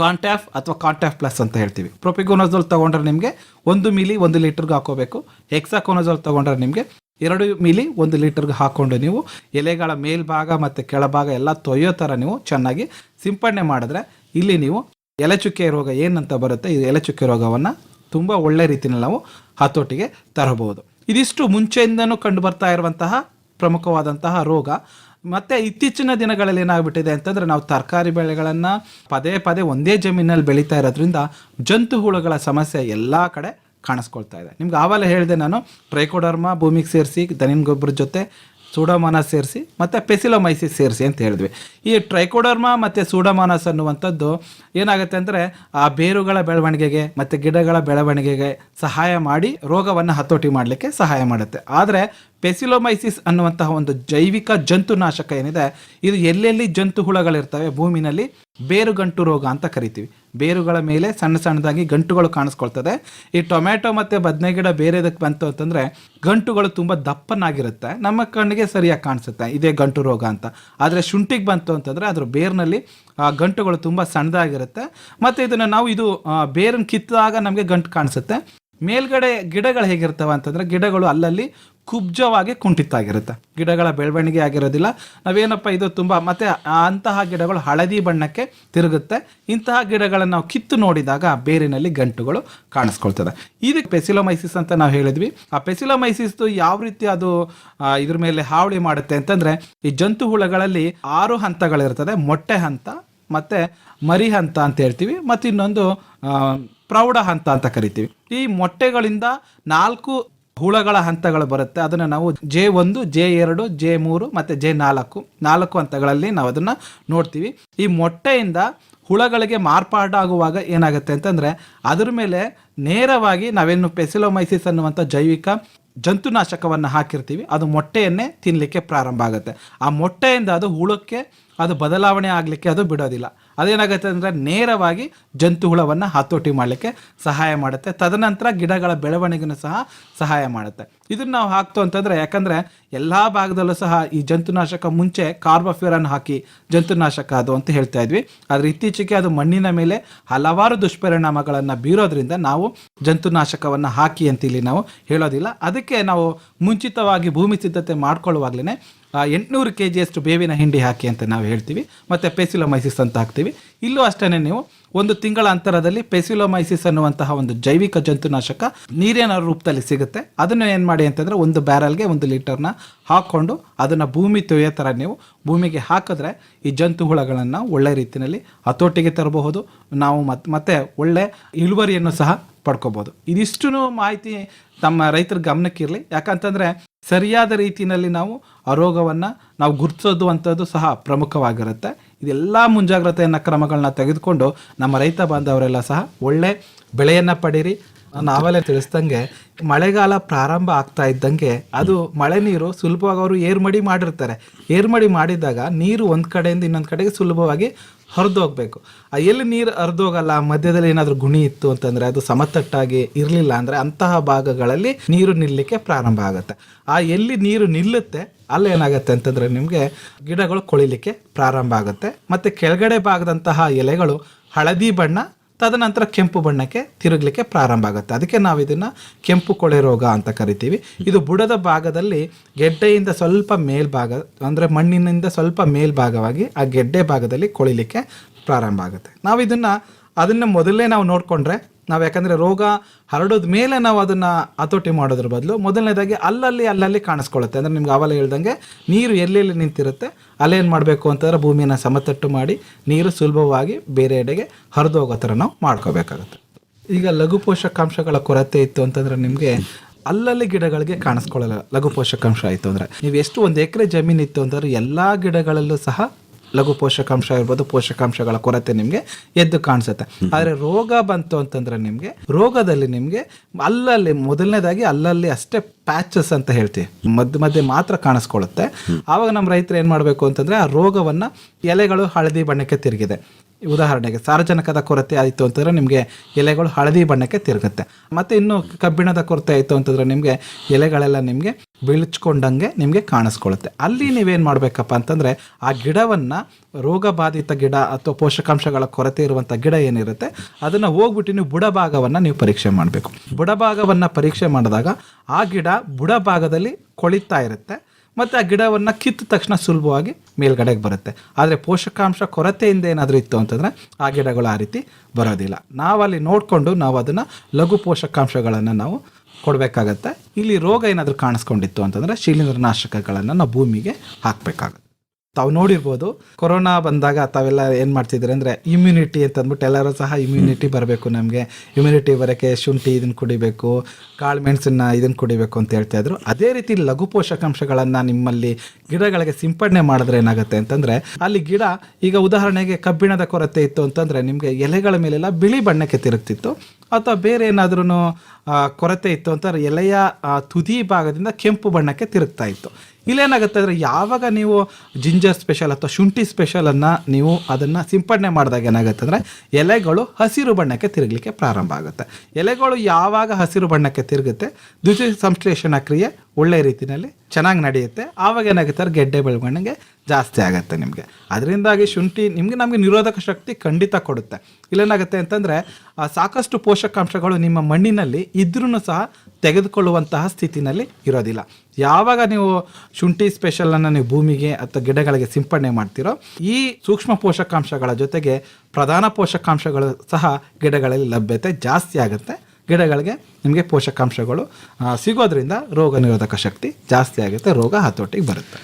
ಕಾಂಟ್ಯಾಫ್ ಅಥವಾ ಕಾಂಟ್ಯಾಫ್ ಪ್ಲಸ್ ಅಂತ ಹೇಳ್ತೀವಿ. ಪ್ರೊಪಿಕೊನಜೋಲ್ ತೊಗೊಂಡ್ರೆ ನಿಮಗೆ ಒಂದು ಮಿಲಿ ಒಂದು ಲೀಟರ್ಗೆ ಹಾಕೋಬೇಕು. ಹೆಕ್ಸಾಕೋನೋಜೋಲ್ ತೊಗೊಂಡ್ರೆ ನಿಮಗೆ ಎರಡು ಮಿಲಿ ಒಂದು ಲೀಟರ್ಗೆ ಹಾಕ್ಕೊಂಡು ನೀವು ಎಲೆಗಳ ಮೇಲ್ಭಾಗ ಮತ್ತು ಕೆಳಭಾಗ ಎಲ್ಲ ತೊಯ್ಯೋ ಥರ ನೀವು ಚೆನ್ನಾಗಿ ಸಿಂಪಡಣೆ ಮಾಡಿದ್ರೆ ಇಲ್ಲಿ ನೀವು ಎಲೆಚುಕ್ಕೆ ರೋಗ ಏನಂತ ಬರುತ್ತೆ, ಈ ಎಲೆಚುಕ್ಕೆ ರೋಗವನ್ನು ತುಂಬ ಒಳ್ಳೆ ರೀತಿಯಲ್ಲಿ ನಾವು ಹತೋಟಿಗೆ ತರಬಹುದು. ಇದಿಷ್ಟು ಮುಂಚೆಯಿಂದನೂ ಕಂಡು ಬರ್ತಾ ಇರುವಂತಹ ಪ್ರಮುಖವಾದಂತಹ ರೋಗ. ಮತ್ತು ಇತ್ತೀಚಿನ ದಿನಗಳಲ್ಲಿ ಏನಾಗ್ಬಿಟ್ಟಿದೆ ಅಂತಂದರೆ ನಾವು ತರಕಾರಿ ಬೆಳೆಗಳನ್ನು ಪದೇ ಪದೇ ಒಂದೇ ಜಮೀನಲ್ಲಿ ಬೆಳೀತಾ ಇರೋದ್ರಿಂದ ಜಂತು ಹುಳುಗಳ ಸಮಸ್ಯೆ ಎಲ್ಲ ಕಡೆ ಕಾಣಿಸ್ಕೊಳ್ತಾ ಇದೆ. ನಿಮ್ಗೆ ಆವಾಗಲೇ ಹೇಳಿದೆ ನಾನು, ಟ್ರೈಕೋಡರ್ಮಾ, ಭೂಮಿಗೆ ಸೇರಿಸಿ ದನಿನ ಗೊಬ್ಬರ ಜೊತೆ ಸೂಡೋಮೋನಾಸ್ ಸೇರಿಸಿ, ಮತ್ತು ಪೆಸಿಲೋಮೈಸಿಸ್ ಸೇರಿಸಿ ಅಂತ ಹೇಳಿದ್ವಿ. ಈ ಟ್ರೈಕೋಡರ್ಮಾ ಮತ್ತು ಸೂಡೋಮಾನಸ್ ಅನ್ನುವಂಥದ್ದು ಏನಾಗುತ್ತೆ ಅಂದರೆ ಆ ಬೇರುಗಳ ಬೆಳವಣಿಗೆಗೆ ಮತ್ತು ಗಿಡಗಳ ಬೆಳವಣಿಗೆಗೆ ಸಹಾಯ ಮಾಡಿ ರೋಗವನ್ನು ಹತೋಟಿ ಮಾಡಲಿಕ್ಕೆ ಸಹಾಯ ಮಾಡುತ್ತೆ. ಆದರೆ ಪೆಸಿಲೋಮೈಸಿಸ್ ಅನ್ನುವಂತಹ ಒಂದು ಜೈವಿಕ ಜಂತುನಾಶಕ ಏನಿದೆ, ಇದು ಎಲ್ಲೆಲ್ಲಿ ಜಂತು ಹುಳಗಳಿರ್ತವೆ ಭೂಮಿನಲ್ಲಿ, ಬೇರುಗಂಟು ರೋಗ ಅಂತ ಕರಿತೀವಿ. ಬೇರುಗಳ ಮೇಲೆ ಸಣ್ಣ ಸಣ್ಣದಾಗಿ ಗಂಟುಗಳು ಕಾಣಿಸ್ಕೊಳ್ತದೆ. ಈ ಟೊಮ್ಯಾಟೊ ಮತ್ತು ಬದನೆ ಗಿಡ ಬೇರೆದಕ್ಕೆ ಬಂತು ಅಂತಂದರೆ, ಗಂಟುಗಳು ತುಂಬ ದಪ್ಪನಾಗಿರುತ್ತೆ. ನಮ್ಮ ಕಣ್ಣಿಗೆ ಸರಿಯಾಗಿ ಕಾಣಿಸುತ್ತೆ, ಇದೇ ಗಂಟು ರೋಗ ಅಂತ. ಆದರೆ ಶುಂಠಿಗೆ ಬಂತು ಅಂತಂದರೆ, ಅದರ ಬೇರಿನಲ್ಲಿ ಗಂಟುಗಳು ತುಂಬ ಸಣ್ಣದಾಗಿರುತ್ತೆ. ಮತ್ತು ಇದನ್ನು ನಾವು ಇದು ಬೇರನ್ನು ಕಿತ್ತಾಗ ನಮಗೆ ಗಂಟು ಕಾಣಿಸುತ್ತೆ. ಮೇಲ್ಗಡೆ ಗಿಡಗಳು ಹೇಗಿರ್ತವೆ ಅಂತಂದರೆ, ಗಿಡಗಳು ಅಲ್ಲಲ್ಲಿ ಕುಬ್ಜವಾಗಿ ಕುಂಠಿತಾಗಿರುತ್ತೆ ಗಿಡಗಳ ಬೆಳವಣಿಗೆ ಆಗಿರೋದಿಲ್ಲ. ನಾವೇನಪ್ಪ, ಇದು ತುಂಬ ಮತ್ತು ಅಂತಹ ಗಿಡಗಳು ಹಳದಿ ಬಣ್ಣಕ್ಕೆ ತಿರುಗುತ್ತೆ. ಇಂತಹ ಗಿಡಗಳನ್ನು ನಾವು ಕಿತ್ತು ನೋಡಿದಾಗ ಬೇರಿನಲ್ಲಿ ಗಂಟುಗಳು ಕಾಣಿಸ್ಕೊಳ್ತದೆ. ಇದಕ್ಕೆ ಪೆಸಿಲೋಮೈಸಿಸ್ ಅಂತ ನಾವು ಹೇಳಿದ್ವಿ. ಆ ಪೆಸಿಲೋಮೈಸಿಸ್ ಯಾವ ರೀತಿ ಅದು ಇದ್ರ ಮೇಲೆ ಹಾವಳಿ ಮಾಡುತ್ತೆ ಅಂತಂದರೆ, ಈ ಜಂತು ಹುಳಗಳಲ್ಲಿ ಆರು ಹಂತಗಳಿರ್ತದೆ. ಮೊಟ್ಟೆ ಹಂತ, ಮತ್ತು ಮರಿ ಹಂತ ಅಂತ ಹೇಳ್ತೀವಿ ಮತ್ತು ಇನ್ನೊಂದು ಪ್ರೌಢ ಹಂತ ಅಂತ ಕರಿತೀವಿ. ಈ ಮೊಟ್ಟೆಗಳಿಂದ ನಾಲ್ಕು ಹುಳಗಳ ಹಂತಗಳು ಬರುತ್ತೆ. ಅದನ್ನು ನಾವು ಜೆ ಒಂದು, ಜೆ ಎರಡು, ಜೆ ಮೂರು ಮತ್ತು ಜೆ ನಾಲ್ಕು. ನಾಲ್ಕು ಹಂತಗಳಲ್ಲಿ ನಾವು ಅದನ್ನು ನೋಡ್ತೀವಿ. ಈ ಮೊಟ್ಟೆಯಿಂದ ಹುಳಗಳಿಗೆ ಮಾರ್ಪಾಡಾಗುವಾಗ ಏನಾಗುತ್ತೆ ಅಂತಂದರೆ ಅದ್ರ ಮೇಲೆ ನೇರವಾಗಿ ನಾವೇನು ಪೆಸಿಲೋಮೈಸಿಸ್ ಅನ್ನುವಂಥ ಜೈವಿಕ ಜಂತುನಾಶಕವನ್ನು ಹಾಕಿರ್ತೀವಿ. ಅದು ಮೊಟ್ಟೆಯನ್ನೇ ತಿನ್ನಲಿಕ್ಕೆ ಪ್ರಾರಂಭ ಆಗುತ್ತೆ. ಆ ಮೊಟ್ಟೆಯಿಂದ ಅದು ಹುಳಕ್ಕೆ ಅದು ಬದಲಾವಣೆ ಆಗಲಿಕ್ಕೆ ಅದು ಬಿಡೋದಿಲ್ಲ. ಅದೇನಾಗುತ್ತೆ ಅಂದರೆ ನೇರವಾಗಿ ಜಂತು ಹುಳವನ್ನು ಹತೋಟಿ ಮಾಡಲಿಕ್ಕೆ ಸಹಾಯ ಮಾಡುತ್ತೆ. ತದನಂತರ ಗಿಡಗಳ ಬೆಳವಣಿಗೆನೂ ಸಹ ಸಹಾಯ ಮಾಡುತ್ತೆ. ಇದನ್ನು ನಾವು ಹಾಕ್ತು ಅಂತಂದರೆ, ಯಾಕಂದರೆ ಎಲ್ಲ ಭಾಗದಲ್ಲೂ ಸಹ ಈ ಜಂತುನಾಶಕ ಮುಂಚೆ ಕಾರ್ಬಫ್ಯೂರನ್ ಹಾಕಿ ಜಂತುನಾಶಕ ಅದು ಅಂತ ಹೇಳ್ತಾ ಇದ್ವಿ. ಆದರೆ ಇತ್ತೀಚೆಗೆ ಅದು ಮಣ್ಣಿನ ಮೇಲೆ ಹಲವಾರು ದುಷ್ಪರಿಣಾಮಗಳನ್ನು ಬೀರೋದ್ರಿಂದ ನಾವು ಜಂತುನಾಶಕವನ್ನು ಹಾಕಿ ಅಂತ ಇಲ್ಲಿ ನಾವು ಹೇಳೋದಿಲ್ಲ. ಅದಕ್ಕೆ ನಾವು ಮುಂಚಿತವಾಗಿ ಭೂಮಿ ಸಿದ್ಧತೆ ಮಾಡ್ಕೊಳ್ಳುವಾಗಲೇ ಎಂಟುನೂರು ಕೆ ಜಿಯಷ್ಟು ಬೇವಿನ ಹಿಂಡಿ ಹಾಕಿ ಅಂತ ನಾವು ಹೇಳ್ತೀವಿ. ಮತ್ತು ಪೆಸಿಲೋಮೈಸಿಸ್ ಅಂತ ಹಾಕ್ತೀವಿ. ಇಲ್ಲೂ ಅಷ್ಟೇ ನೀವು ಒಂದು ತಿಂಗಳ ಅಂತರದಲ್ಲಿ ಪೆಸಿಲೋಮೈಸಿಸ್ ಅನ್ನುವಂತಹ ಒಂದು ಜೈವಿಕ ಜಂತುನಾಶಕ ನೀರಿನ ರೂಪದಲ್ಲಿ ಸಿಗುತ್ತೆ. ಅದನ್ನು ಏನು ಮಾಡಿ ಅಂತಂದರೆ ಒಂದು ಬ್ಯಾರಲ್ಗೆ ಒಂದು ಲೀಟರ್ನ ಹಾಕ್ಕೊಂಡು ಅದನ್ನು ಭೂಮಿ ತೊಯ್ಯೋ ಥರ ನೀವು ಭೂಮಿಗೆ ಹಾಕಿದ್ರೆ ಈ ಜಂತು ಹುಳಗಳನ್ನು ಒಳ್ಳೆ ರೀತಿಯಲ್ಲಿ ಹತೋಟಿಗೆ ತರಬಹುದು. ನಾವು ಮತ್ತೆ ಮತ್ತೆ ಒಳ್ಳೆ ಇಳುವರಿಯನ್ನು ಸಹ ಪಡ್ಕೋಬೋದು ಇದಿಷ್ಟು ಮಾಹಿತಿ ತಮ್ಮ ರೈತರ ಗಮನಕ್ಕಿರಲಿ ಯಾಕಂತಂದರೆ ಸರಿಯಾದ ರೀತಿಯಲ್ಲಿ ನಾವು ಆ ರೋಗವನ್ನು ನಾವು ಗುರುತಿಸೋದು ಅಂಥದ್ದು ಸಹ ಪ್ರಮುಖವಾಗಿರುತ್ತೆ. ಇದೆಲ್ಲ ಮುಂಜಾಗ್ರತೆಯನ್ನು ಕ್ರಮಗಳನ್ನ ತೆಗೆದುಕೊಂಡು ನಮ್ಮ ರೈತ ಬಾಂಧವರೆಲ್ಲ ಸಹ ಒಳ್ಳೆ ಬೆಳೆಯನ್ನು ಪಡೀರಿ. ನಾವೆಲ್ಲ ತಿಳಿಸ್ದಂಗೆ ಮಳೆಗಾಲ ಪ್ರಾರಂಭ ಆಗ್ತಾ ಇದ್ದಂಗೆ ಅದು ಮಳೆ ನೀರು ಸುಲಭವಾಗಿ ಅವರು ಏರ್ಮಡಿ ಮಾಡಿರ್ತಾರೆ. ಏರ್ಮಡಿ ಮಾಡಿದಾಗ ನೀರು ಒಂದು ಕಡೆಯಿಂದ ಇನ್ನೊಂದು ಕಡೆಗೆ ಸುಲಭವಾಗಿ ಹರಿದು ಹೋಗ್ಬೇಕು ಆ ಎಲ್ಲಿ ನೀರು ಹರಿದೋಗಲ್ಲ ಮಧ್ಯದಲ್ಲಿ ಏನಾದರೂ ಗುಣಿ ಇತ್ತು ಅಂತಂದರೆ ಅದು ಸಮತಟ್ಟಾಗಿ ಇರಲಿಲ್ಲ ಅಂದರೆ ಅಂತಹ ಭಾಗಗಳಲ್ಲಿ ನೀರು ನಿಲ್ಲಕ್ಕೆ ಪ್ರಾರಂಭ ಆಗುತ್ತೆ. ಆ ಎಲ್ಲಿ ನೀರು ನಿಲ್ಲುತ್ತೆ, ಅಲ್ಲಿ ಏನಾಗುತ್ತೆ ಅಂತಂದರೆ ನಿಮಗೆ ಗಿಡಗಳು ಕೊಳಿಲಿಕ್ಕೆ ಪ್ರಾರಂಭ ಆಗುತ್ತೆ. ಮತ್ತು ಕೆಳಗಡೆ ಭಾಗದಂತಹ ಎಲೆಗಳು ಹಳದಿ ಬಣ್ಣ ತದನಂತರ ಕೆಂಪು ಬಣ್ಣಕ್ಕೆ ತಿರುಗಲಿಕ್ಕೆ ಪ್ರಾರಂಭ ಆಗುತ್ತೆ. ಅದಕ್ಕೆ ನಾವು ಇದನ್ನು ಕೆಂಪು ಕೊಳೆ ರೋಗ ಅಂತ ಕರಿತೀವಿ. ಇದು ಬುಡದ ಭಾಗದಲ್ಲಿ ಗೆಡ್ಡೆಯಿಂದ ಸ್ವಲ್ಪ ಮೇಲ್ಭಾಗ, ಅಂದರೆ ಮಣ್ಣಿನಿಂದ ಸ್ವಲ್ಪ ಮೇಲ್ಭಾಗವಾಗಿ ಆ ಗೆಡ್ಡೆ ಭಾಗದಲ್ಲಿ ಕೊಳಿಲಿಕ್ಕೆ ಪ್ರಾರಂಭ ಆಗುತ್ತೆ. ನಾವು ಇದನ್ನು ಅದನ್ನು ಮೊದಲೇ ನಾವು ನೋಡಿಕೊಂಡ್ರೆ ನಾವು ಯಾಕಂದರೆ ರೋಗ ಹರಡೋದ ಮೇಲೆ ನಾವು ಅದನ್ನು ಹತೋಟಿ ಮಾಡೋದ್ರ ಬದಲು ಮೊದಲನೇದಾಗಿ ಅಲ್ಲಲ್ಲಿ ಅಲ್ಲಲ್ಲಿ ಕಾಣಿಸ್ಕೊಳ್ಳುತ್ತೆ ಅಂದರೆ ನಿಮ್ಗೆ ಆವಲ ಹೇಳ್ದಂಗೆ ನೀರು ಎಲ್ಲೆಲ್ಲಿ ನಿಂತಿರುತ್ತೆ ಅಲ್ಲೇನು ಮಾಡಬೇಕು ಅಂತಂದ್ರೆ ಭೂಮಿಯನ್ನು ಸಮತಟ್ಟು ಮಾಡಿ ನೀರು ಸುಲಭವಾಗಿ ಬೇರೆ ಎಡೆಗೆ ಹರಿದು ಹೋಗೋ ಥರ ನಾವು ಮಾಡ್ಕೋಬೇಕಾಗುತ್ತೆ. ಈಗ ಲಘು ಪೋಷಕಾಂಶಗಳ ಕೊರತೆ ಇತ್ತು ಅಂತಂದ್ರೆ ನಿಮಗೆ ಅಲ್ಲಲ್ಲಿ ಗಿಡಗಳಿಗೆ ಕಾಣಿಸ್ಕೊಳ್ಳಲ್ಲ ಲಘು ಪೋಷಕಾಂಶ ಆಯಿತು ಅಂದರೆ. ನೀವು ಎಷ್ಟು ಒಂದು ಎಕರೆ ಜಮೀನಿತ್ತು ಅಂತಂದ್ರೆ ಎಲ್ಲ ಗಿಡಗಳಲ್ಲೂ ಸಹ ಲಘು ಪೋಷಕಾಂಶ ಇರ್ಬೋದು ಪೋಷಕಾಂಶಗಳ ಕೊರತೆ ನಿಮಗೆ ಎದ್ದು ಕಾಣಿಸುತ್ತೆ. ಆದರೆ ರೋಗ ಬಂತು ಅಂತಂದ್ರೆ ನಿಮಗೆ ರೋಗದಲ್ಲಿ ನಿಮಗೆ ಅಲ್ಲಲ್ಲಿ ಮೊದಲನೇದಾಗಿ ಅಲ್ಲಲ್ಲಿ ಅಷ್ಟೇ ಪ್ಯಾಚಸ್ ಅಂತ ಹೇಳ್ತೀವಿ. ಮಧ್ಯ ಮಧ್ಯೆ ಮಾತ್ರ ಕಾಣಿಸ್ಕೊಳ್ಳುತ್ತೆ. ಆವಾಗ ನಮ್ಮ ರೈತರು ಏನು ಮಾಡಬೇಕು ಅಂತಂದರೆ ಆ ರೋಗವನ್ನು ಎಲೆಗಳು ಹಳದಿ ಬಣ್ಣಕ್ಕೆ ತಿರುಗಿದೆ. ಉದಾಹರಣೆಗೆ ಸಾರಜನಕದ ಕೊರತೆ ಆಯಿತು ಅಂತಂದರೆ ನಿಮಗೆ ಎಲೆಗಳು ಹಳದಿ ಬಣ್ಣಕ್ಕೆ ತಿರುಗುತ್ತೆ. ಮತ್ತು ಇನ್ನು ಕಬ್ಬಿಣದ ಕೊರತೆ ಆಯಿತು ಅಂತಂದರೆ ನಿಮಗೆ ಎಲೆಗಳೆಲ್ಲ ನಿಮಗೆ ಬಿಳಿಚ್ಕೊಂಡಂಗೆ ನಿಮಗೆ ಕಾಣಿಸ್ಕೊಳ್ಳುತ್ತೆ. ಅಲ್ಲಿ ನೀವೇನು ಮಾಡಬೇಕಪ್ಪ ಅಂತಂದರೆ ಆ ಗಿಡವನ್ನು ರೋಗಬಾಧಿತ ಗಿಡ ಅಥವಾ ಪೋಷಕಾಂಶಗಳ ಕೊರತೆ ಇರುವಂಥ ಗಿಡ ಏನಿರುತ್ತೆ, ಅದನ್ನು ಹೋಗ್ಬಿಟ್ಟು ನೀವು ಬುಡಭಾಗವನ್ನು ನೀವು ಪರೀಕ್ಷೆ ಮಾಡಬೇಕು. ಬುಡಭಾಗವನ್ನು ಪರೀಕ್ಷೆ ಮಾಡಿದಾಗ ಆ ಗಿಡ ಬುಡಭಾಗದಲ್ಲಿ ಕೊಳಿತಾ ಇರುತ್ತೆ. ಮತ್ತು ಆ ಗಿಡವನ್ನು ಕಿತ್ತ ತಕ್ಷಣ ಸುಲಭವಾಗಿ ಮೇಲ್ಗಡೆಗೆ ಬರುತ್ತೆ. ಆದರೆ ಪೋಷಕಾಂಶ ಕೊರತೆಯಿಂದ ಏನಾದರೂ ಇತ್ತು ಅಂತಂದರೆ ಆ ಗಿಡಗಳು ಆ ರೀತಿ ಬರೋದಿಲ್ಲ. ನಾವಲ್ಲಿ ನೋಡಿಕೊಂಡು ನಾವು ಅದನ್ನು ಲಘು ಪೋಷಕಾಂಶಗಳನ್ನು ನಾವು ಕೊಡಬೇಕಾಗತ್ತೆ. ಇಲ್ಲಿ ರೋಗ ಏನಾದರೂ ಕಾಣಿಸ್ಕೊಂಡಿತ್ತು ಅಂತಂದರೆ ಶಿಲೀಂಧ್ರನಾಶಕಗಳನ್ನು ನಾವು ಭೂಮಿಗೆ ಹಾಕಬೇಕಾಗತ್ತೆ. ತಾವು ನೋಡಿರ್ಬೋದು. ಕೊರೋನಾ ಬಂದಾಗ ತಾವೆಲ್ಲ ಏನು ಮಾಡ್ತಿದ್ರೆ ಅಂದರೆ ಇಮ್ಯುನಿಟಿ ಅಂತ ಅಂದ್ಬಿಟ್ಟು ಎಲ್ಲರೂ ಸಹ ಇಮ್ಯುನಿಟಿ ಬರಬೇಕು ನಮಗೆ. ಇಮ್ಯುನಿಟಿ ಬರೋಕ್ಕೆ ಶುಂಠಿ ಇದನ್ನು ಕುಡಿಬೇಕು, ಕಾಳು ಮೆಣಸನ್ನ ಇದನ್ನು ಕುಡಿಬೇಕು ಅಂತ ಹೇಳ್ತಾ ಇದ್ರು. ಅದೇ ರೀತಿ ಲಘು ಪೋಷಕಾಂಶಗಳನ್ನು ನಿಮ್ಮಲ್ಲಿ ಗಿಡಗಳಿಗೆ ಸಿಂಪಡಣೆ ಮಾಡಿದ್ರೆ ಏನಾಗುತ್ತೆ ಅಂತಂದರೆ, ಅಲ್ಲಿ ಗಿಡ ಈಗ ಉದಾಹರಣೆಗೆ ಕಬ್ಬಿಣದ ಕೊರತೆ ಇತ್ತು ಅಂತಂದರೆ ನಿಮಗೆ ಎಲೆಗಳ ಮೇಲೆಲ್ಲ ಬಿಳಿ ಬಣ್ಣಕ್ಕೆ ತಿರುಗ್ತಿತ್ತು. ಅಥವಾ ಬೇರೆ ಏನಾದ್ರೂ ಕೊರತೆ ಇತ್ತು ಅಂತ ಎಲೆಯ ತುದಿ ಭಾಗದಿಂದ ಕೆಂಪು ಬಣ್ಣಕ್ಕೆ ತಿರುಗ್ತಾ ಇತ್ತು. ಇಲ್ಲೇನಾಗುತ್ತೆ ಅಂದರೆ, ಯಾವಾಗ ನೀವು ಜಿಂಜರ್ ಸ್ಪೆಷಲ್ ಅಥವಾ ಶುಂಠಿ ಸ್ಪೆಷಲನ್ನು ನೀವು ಅದನ್ನು ಸಿಂಪಡಣೆ ಮಾಡಿದಾಗ ಏನಾಗುತ್ತೆ ಅಂದರೆ, ಎಲೆಗಳು ಹಸಿರು ಬಣ್ಣಕ್ಕೆ ತಿರುಗಲಿಕ್ಕೆ ಪ್ರಾರಂಭ ಆಗುತ್ತೆ. ಎಲೆಗಳು ಯಾವಾಗ ಹಸಿರು ಬಣ್ಣಕ್ಕೆ ತಿರುಗುತ್ತೆ? ದ್ವಿತೀಯ ಸಂಶ್ಲೇಷಣಾ ಕ್ರಿಯೆ ಒಳ್ಳೆ ರೀತಿಯಲ್ಲಿ ಚೆನ್ನಾಗಿ ನಡೆಯುತ್ತೆ. ಆವಾಗ ಏನಾಗುತ್ತೆ? ಗೆಡ್ಡೆ ಬೆಳವಣಿಗೆ ಜಾಸ್ತಿ ಆಗುತ್ತೆ ನಿಮಗೆ. ಅದರಿಂದಾಗಿ ಶುಂಠಿ ನಿಮಗೆ ನಮಗೆ ನಿರೋಧಕ ಶಕ್ತಿ ಖಂಡಿತ ಕೊಡುತ್ತೆ. ಇಲ್ಲೇನಾಗುತ್ತೆ ಅಂತಂದರೆ ಸಾಕಷ್ಟು ಪೋಷಕಾಂಶಗಳು ನಿಮ್ಮ ಮಣ್ಣಿನಲ್ಲಿ ಇದ್ರೂ ಸಹ ತೆಗೆದುಕೊಳ್ಳುವಂತಹ ಸ್ಥಿತಿನಲ್ಲಿ ಇರೋದಿಲ್ಲ. ಯಾವಾಗ ನೀವು ಶುಂಠಿ ಸ್ಪೆಷಲನ್ನು ನೀವು ಭೂಮಿಗೆ ಅಥವಾ ಗಿಡಗಳಿಗೆ ಸಿಂಪಡಣೆ ಮಾಡ್ತೀರೋ, ಈ ಸೂಕ್ಷ್ಮ ಪೋಷಕಾಂಶಗಳ ಜೊತೆಗೆ ಪ್ರಧಾನ ಪೋಷಕಾಂಶಗಳು ಸಹ ಗಿಡಗಳಲ್ಲಿ ಲಭ್ಯತೆ ಜಾಸ್ತಿ ಆಗುತ್ತೆ. ಗಿಡಗಳಿಗೆ ನಿಮಗೆ ಪೋಷಕಾಂಶಗಳು ಸಿಗೋದ್ರಿಂದ ರೋಗ ನಿರೋಧಕ ಶಕ್ತಿ ಜಾಸ್ತಿ ಆಗುತ್ತೆ, ರೋಗ ಹತೋಟಿಗೆ ಬರುತ್ತೆ.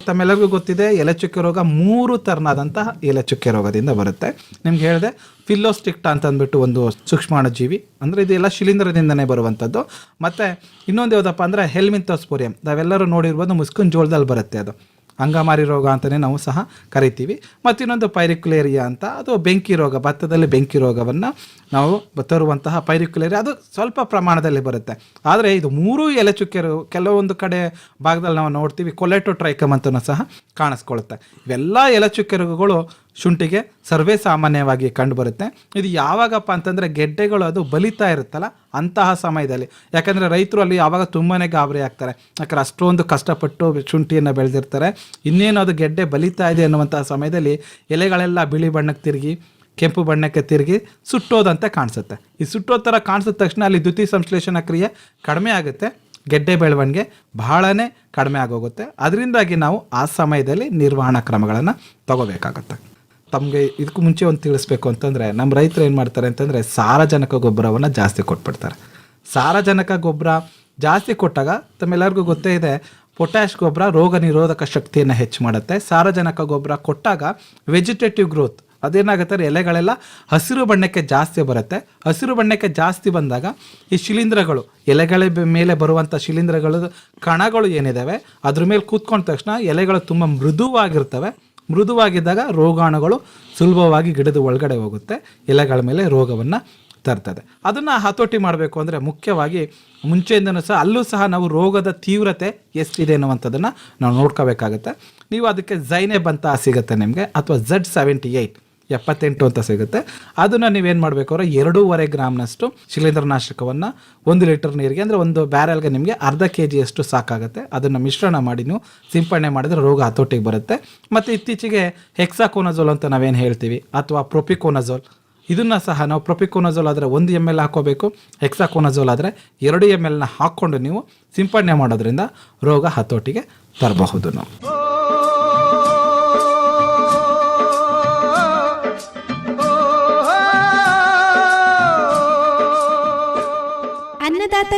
ತಮ್ಮೆಲ್ಲರಿಗೂ ಗೊತ್ತಿದೆ, ಎಲೆಚುಕ್ಕೆ ರೋಗ ಮೂರು ಥರನಾದಂತಹ ಎಲೆಚುಕ್ಕೆ ರೋಗದಿಂದ ಬರುತ್ತೆ. ನಿಮ್ಗೆ ಹೇಳಿದೆ, ಫಿಲ್ಲೋಸ್ಟಿಕ್ಟಾ ಅಂತ ಅಂದ್ಬಿಟ್ಟು ಒಂದು ಸೂಕ್ಷ್ಮಾಣುಜೀವಿ, ಅಂದರೆ ಇದೆಲ್ಲ ಶಿಲೀಂಧ್ರದಿಂದನೇ ಬರುವಂಥದ್ದು. ಮತ್ತು ಇನ್ನೊಂದು ಯಾವುದಪ್ಪ ಅಂದರೆ ಹೆಲ್ಮಿಂಥೋಸ್ಪೋರಿಯಂ, ನಾವೆಲ್ಲರೂ ನೋಡಿರ್ಬೋದು ಮುಸ್ಕಿನ ಜೋಳದಲ್ಲಿ ಬರುತ್ತೆ ಅದು. ಅಂಗಮಾರಿ ರೋಗ ಅಂತಲೇ ನಾವು ಸಹ ಕರಿತೀವಿ. ಮತ್ತು ಇನ್ನೊಂದು ಪೈರಿಕ್ಯುಲೇರಿಯಾ ಅಂತ ಅದು ಬೆಂಕಿ ರೋಗ, ಭತ್ತದಲ್ಲಿ ಬೆಂಕಿ ರೋಗವನ್ನು ನಾವು ತರುವಂತಹ ಪೈರಿಕ್ಯುಲೇರಿಯಾ, ಅದು ಸ್ವಲ್ಪ ಪ್ರಮಾಣದಲ್ಲಿ ಬರುತ್ತೆ. ಆದರೆ ಇದು ಮೂರೂ ಎಲೆ ಚುಕ್ಕೆರು, ಕೆಲವೊಂದು ಕಡೆ ಭಾಗದಲ್ಲಿ ನಾವು ನೋಡ್ತೀವಿ, ಕೊಲೆಟೋ ಟ್ರೈಕಮ್ ಅಂತಲೂ ಸಹ ಕಾಣಿಸ್ಕೊಳ್ಳುತ್ತೆ ಇವೆಲ್ಲ ಎಲೆಚುಕ್ಕೆ ರೋಗಗಳು ಶುಂಠಿಗೆ ಸರ್ವೇ ಸಾಮಾನ್ಯವಾಗಿ ಕಂಡುಬರುತ್ತೆ. ಇದು ಯಾವಾಗಪ್ಪ ಅಂತಂದರೆ ಗೆಡ್ಡೆಗಳು ಅದು ಬಲಿತಾ ಇರುತ್ತಲ್ಲ, ಅಂತಹ ಸಮಯದಲ್ಲಿ. ಯಾಕಂದರೆ ರೈತರು ಅಲ್ಲಿ ಯಾವಾಗ ತುಂಬಾ ಗಾಬರಿ ಆಗ್ತಾರೆ. ಯಾಕಂದರೆ ಅಷ್ಟೊಂದು ಕಷ್ಟಪಟ್ಟು ಶುಂಠಿಯನ್ನು ಬೆಳೆದಿರ್ತಾರೆ. ಇನ್ನೇನು ಅದು ಗೆಡ್ಡೆ ಬಲಿತಾ ಇದೆ ಅನ್ನುವಂಥ ಸಮಯದಲ್ಲಿ ಎಲೆಗಳೆಲ್ಲ ಬಿಳಿ ಬಣ್ಣಕ್ಕೆ ತಿರುಗಿ, ಕೆಂಪು ಬಣ್ಣಕ್ಕೆ ತಿರುಗಿ ಸುಟ್ಟೋದಂತೆ ಕಾಣಿಸುತ್ತೆ. ಈ ಸುಟ್ಟೋ ಥರ ಕಾಣಿಸಿದ ತಕ್ಷಣ ಅಲ್ಲಿ ದ್ಯುತಿ ಸಂಶ್ಲೇಷಣ ಕ್ರಿಯೆ ಕಡಿಮೆ ಆಗುತ್ತೆ. ಗೆಡ್ಡೆ ಬೆಳವಣಿಗೆ ಬಹಳನೇ ಕಡಿಮೆ ಆಗೋಗುತ್ತೆ. ಅದರಿಂದಾಗಿ ನಾವು ಆ ಸಮಯದಲ್ಲಿ ನಿರ್ವಹಣಾ ಕ್ರಮಗಳನ್ನು ತಗೋಬೇಕಾಗತ್ತೆ. ತಮಗೆ ಇದಕ್ಕೂ ಮುಂಚೆ ಒಂದು ತಿಳಿಸ್ಬೇಕು ಅಂತಂದರೆ ನಮ್ಮ ರೈತರು ಏನು ಮಾಡ್ತಾರೆ ಅಂತಂದರೆ ಸಾರಜನಕ ಗೊಬ್ಬರವನ್ನು ಜಾಸ್ತಿ ಕೊಟ್ಬಿಡ್ತಾರೆ. ಸಾರಜನಕ ಗೊಬ್ಬರ ಜಾಸ್ತಿ ಕೊಟ್ಟಾಗ ತಮ್ಮೆಲ್ಲರಿಗೂ ಗೊತ್ತೇ ಇದೆ ಪೊಟ್ಯಾಶ್ ಗೊಬ್ಬರ ರೋಗ ನಿರೋಧಕ ಶಕ್ತಿಯನ್ನು ಹೆಚ್ಚು ಮಾಡುತ್ತೆ. ಸಾರಜನಕ ಗೊಬ್ಬರ ಕೊಟ್ಟಾಗ ವೆಜಿಟೇಟಿವ್ ಗ್ರೋತ್ ಅದೇನಾಗುತ್ತೆ ಎಲೆಗಳೆಲ್ಲ ಹಸಿರು ಬಣ್ಣಕ್ಕೆ ಜಾಸ್ತಿ ಬರುತ್ತೆ. ಹಸಿರು ಬಣ್ಣಕ್ಕೆ ಜಾಸ್ತಿ ಬಂದಾಗ ಈ ಶಿಲೀಂಧ್ರಗಳು, ಎಲೆಗಳ ಮೇಲೆ ಬರುವಂಥ ಶಿಲೀಂಧ್ರಗಳು ಕಣಗಳು ಏನಿದ್ದಾವೆ ಅದ್ರ ಮೇಲೆ ಕೂತ್ಕೊಂಡ ತಕ್ಷಣ ಎಲೆಗಳು ತುಂಬ ಮೃದುವಾಗಿರ್ತವೆ. ಮೃದುವಾಗಿದ್ದಾಗ ರೋಗಾಣುಗಳು ಸುಲಭವಾಗಿ ಗಿಡದ ಒಳಗಡೆ ಹೋಗುತ್ತೆ, ಎಲೆಗಳ ಮೇಲೆ ರೋಗವನ್ನು ತರ್ತದೆ. ಅದನ್ನು ಹತೋಟಿ ಮಾಡಬೇಕು ಅಂದರೆ ಮುಖ್ಯವಾಗಿ ಮುಂಚೆಯಿಂದನೂ ಸಹ ಅಲ್ಲೂ ಸಹ ನಾವು ರೋಗದ ತೀವ್ರತೆ ಎಷ್ಟಿದೆ ಅನ್ನುವಂಥದ್ದನ್ನು ನಾವು ನೋಡ್ಕೋಬೇಕಾಗುತ್ತೆ. ನೀವು ಅದಕ್ಕೆ ಝೈನೆಬ್ ಅಂತ ಸಿಗುತ್ತೆ ನಿಮಗೆ, ಅಥವಾ ಝಡ್ ಸೆವೆಂಟಿ ಏಯ್ಟ್ ಎಪ್ಪತ್ತೆಂಟು ಅಂತ ಸಿಗುತ್ತೆ. ಅದನ್ನು ನೀವೇನು ಮಾಡಬೇಕು ಅಂದರೆ ಎರಡೂವರೆ ಗ್ರಾಮ್ನಷ್ಟು ಶಿಲೀಂಧ್ರನಾಶಕವನ್ನು ಒಂದು ಲೀಟರ್ ನೀರಿಗೆ ಅಂದರೆ ಒಂದು ಬ್ಯಾರಲ್ಗೆ ನಿಮಗೆ ಅರ್ಧ ಕೆ ಜಿಯಷ್ಟು ಸಾಕಾಗುತ್ತೆ. ಅದನ್ನು ಮಿಶ್ರಣ ಮಾಡಿ ನೀವು ಸಿಂಪಡಣೆ ಮಾಡಿದರೆ ರೋಗ ಹತೋಟಿಗೆ ಬರುತ್ತೆ. ಮತ್ತು ಇತ್ತೀಚೆಗೆ ಹೆಕ್ಸಾಕೋನಜೋಲ್ ಅಂತ ನಾವೇನು ಹೇಳ್ತೀವಿ ಅಥವಾ ಪ್ರೊಪಿಕೋನಜೋಲ್ ಇದನ್ನು ಸಹ ನಾವು ಪ್ರೊಪಿಕೋನಜೋಲ್ ಆದರೆ ಒಂದು ಎಂ ಎಲ್ ಹಾಕೋಬೇಕು. ಹೆಕ್ಸಾಕೋನಜೋಲ್ ಆದರೆ ಎರಡು ಎಂ ಎಲ್ನ ಹಾಕ್ಕೊಂಡು ನೀವು ಸಿಂಪಡಣೆ ಮಾಡೋದ್ರಿಂದ ರೋಗ ಹತೋಟಿಗೆ ತರಬಹುದು ನಾವು.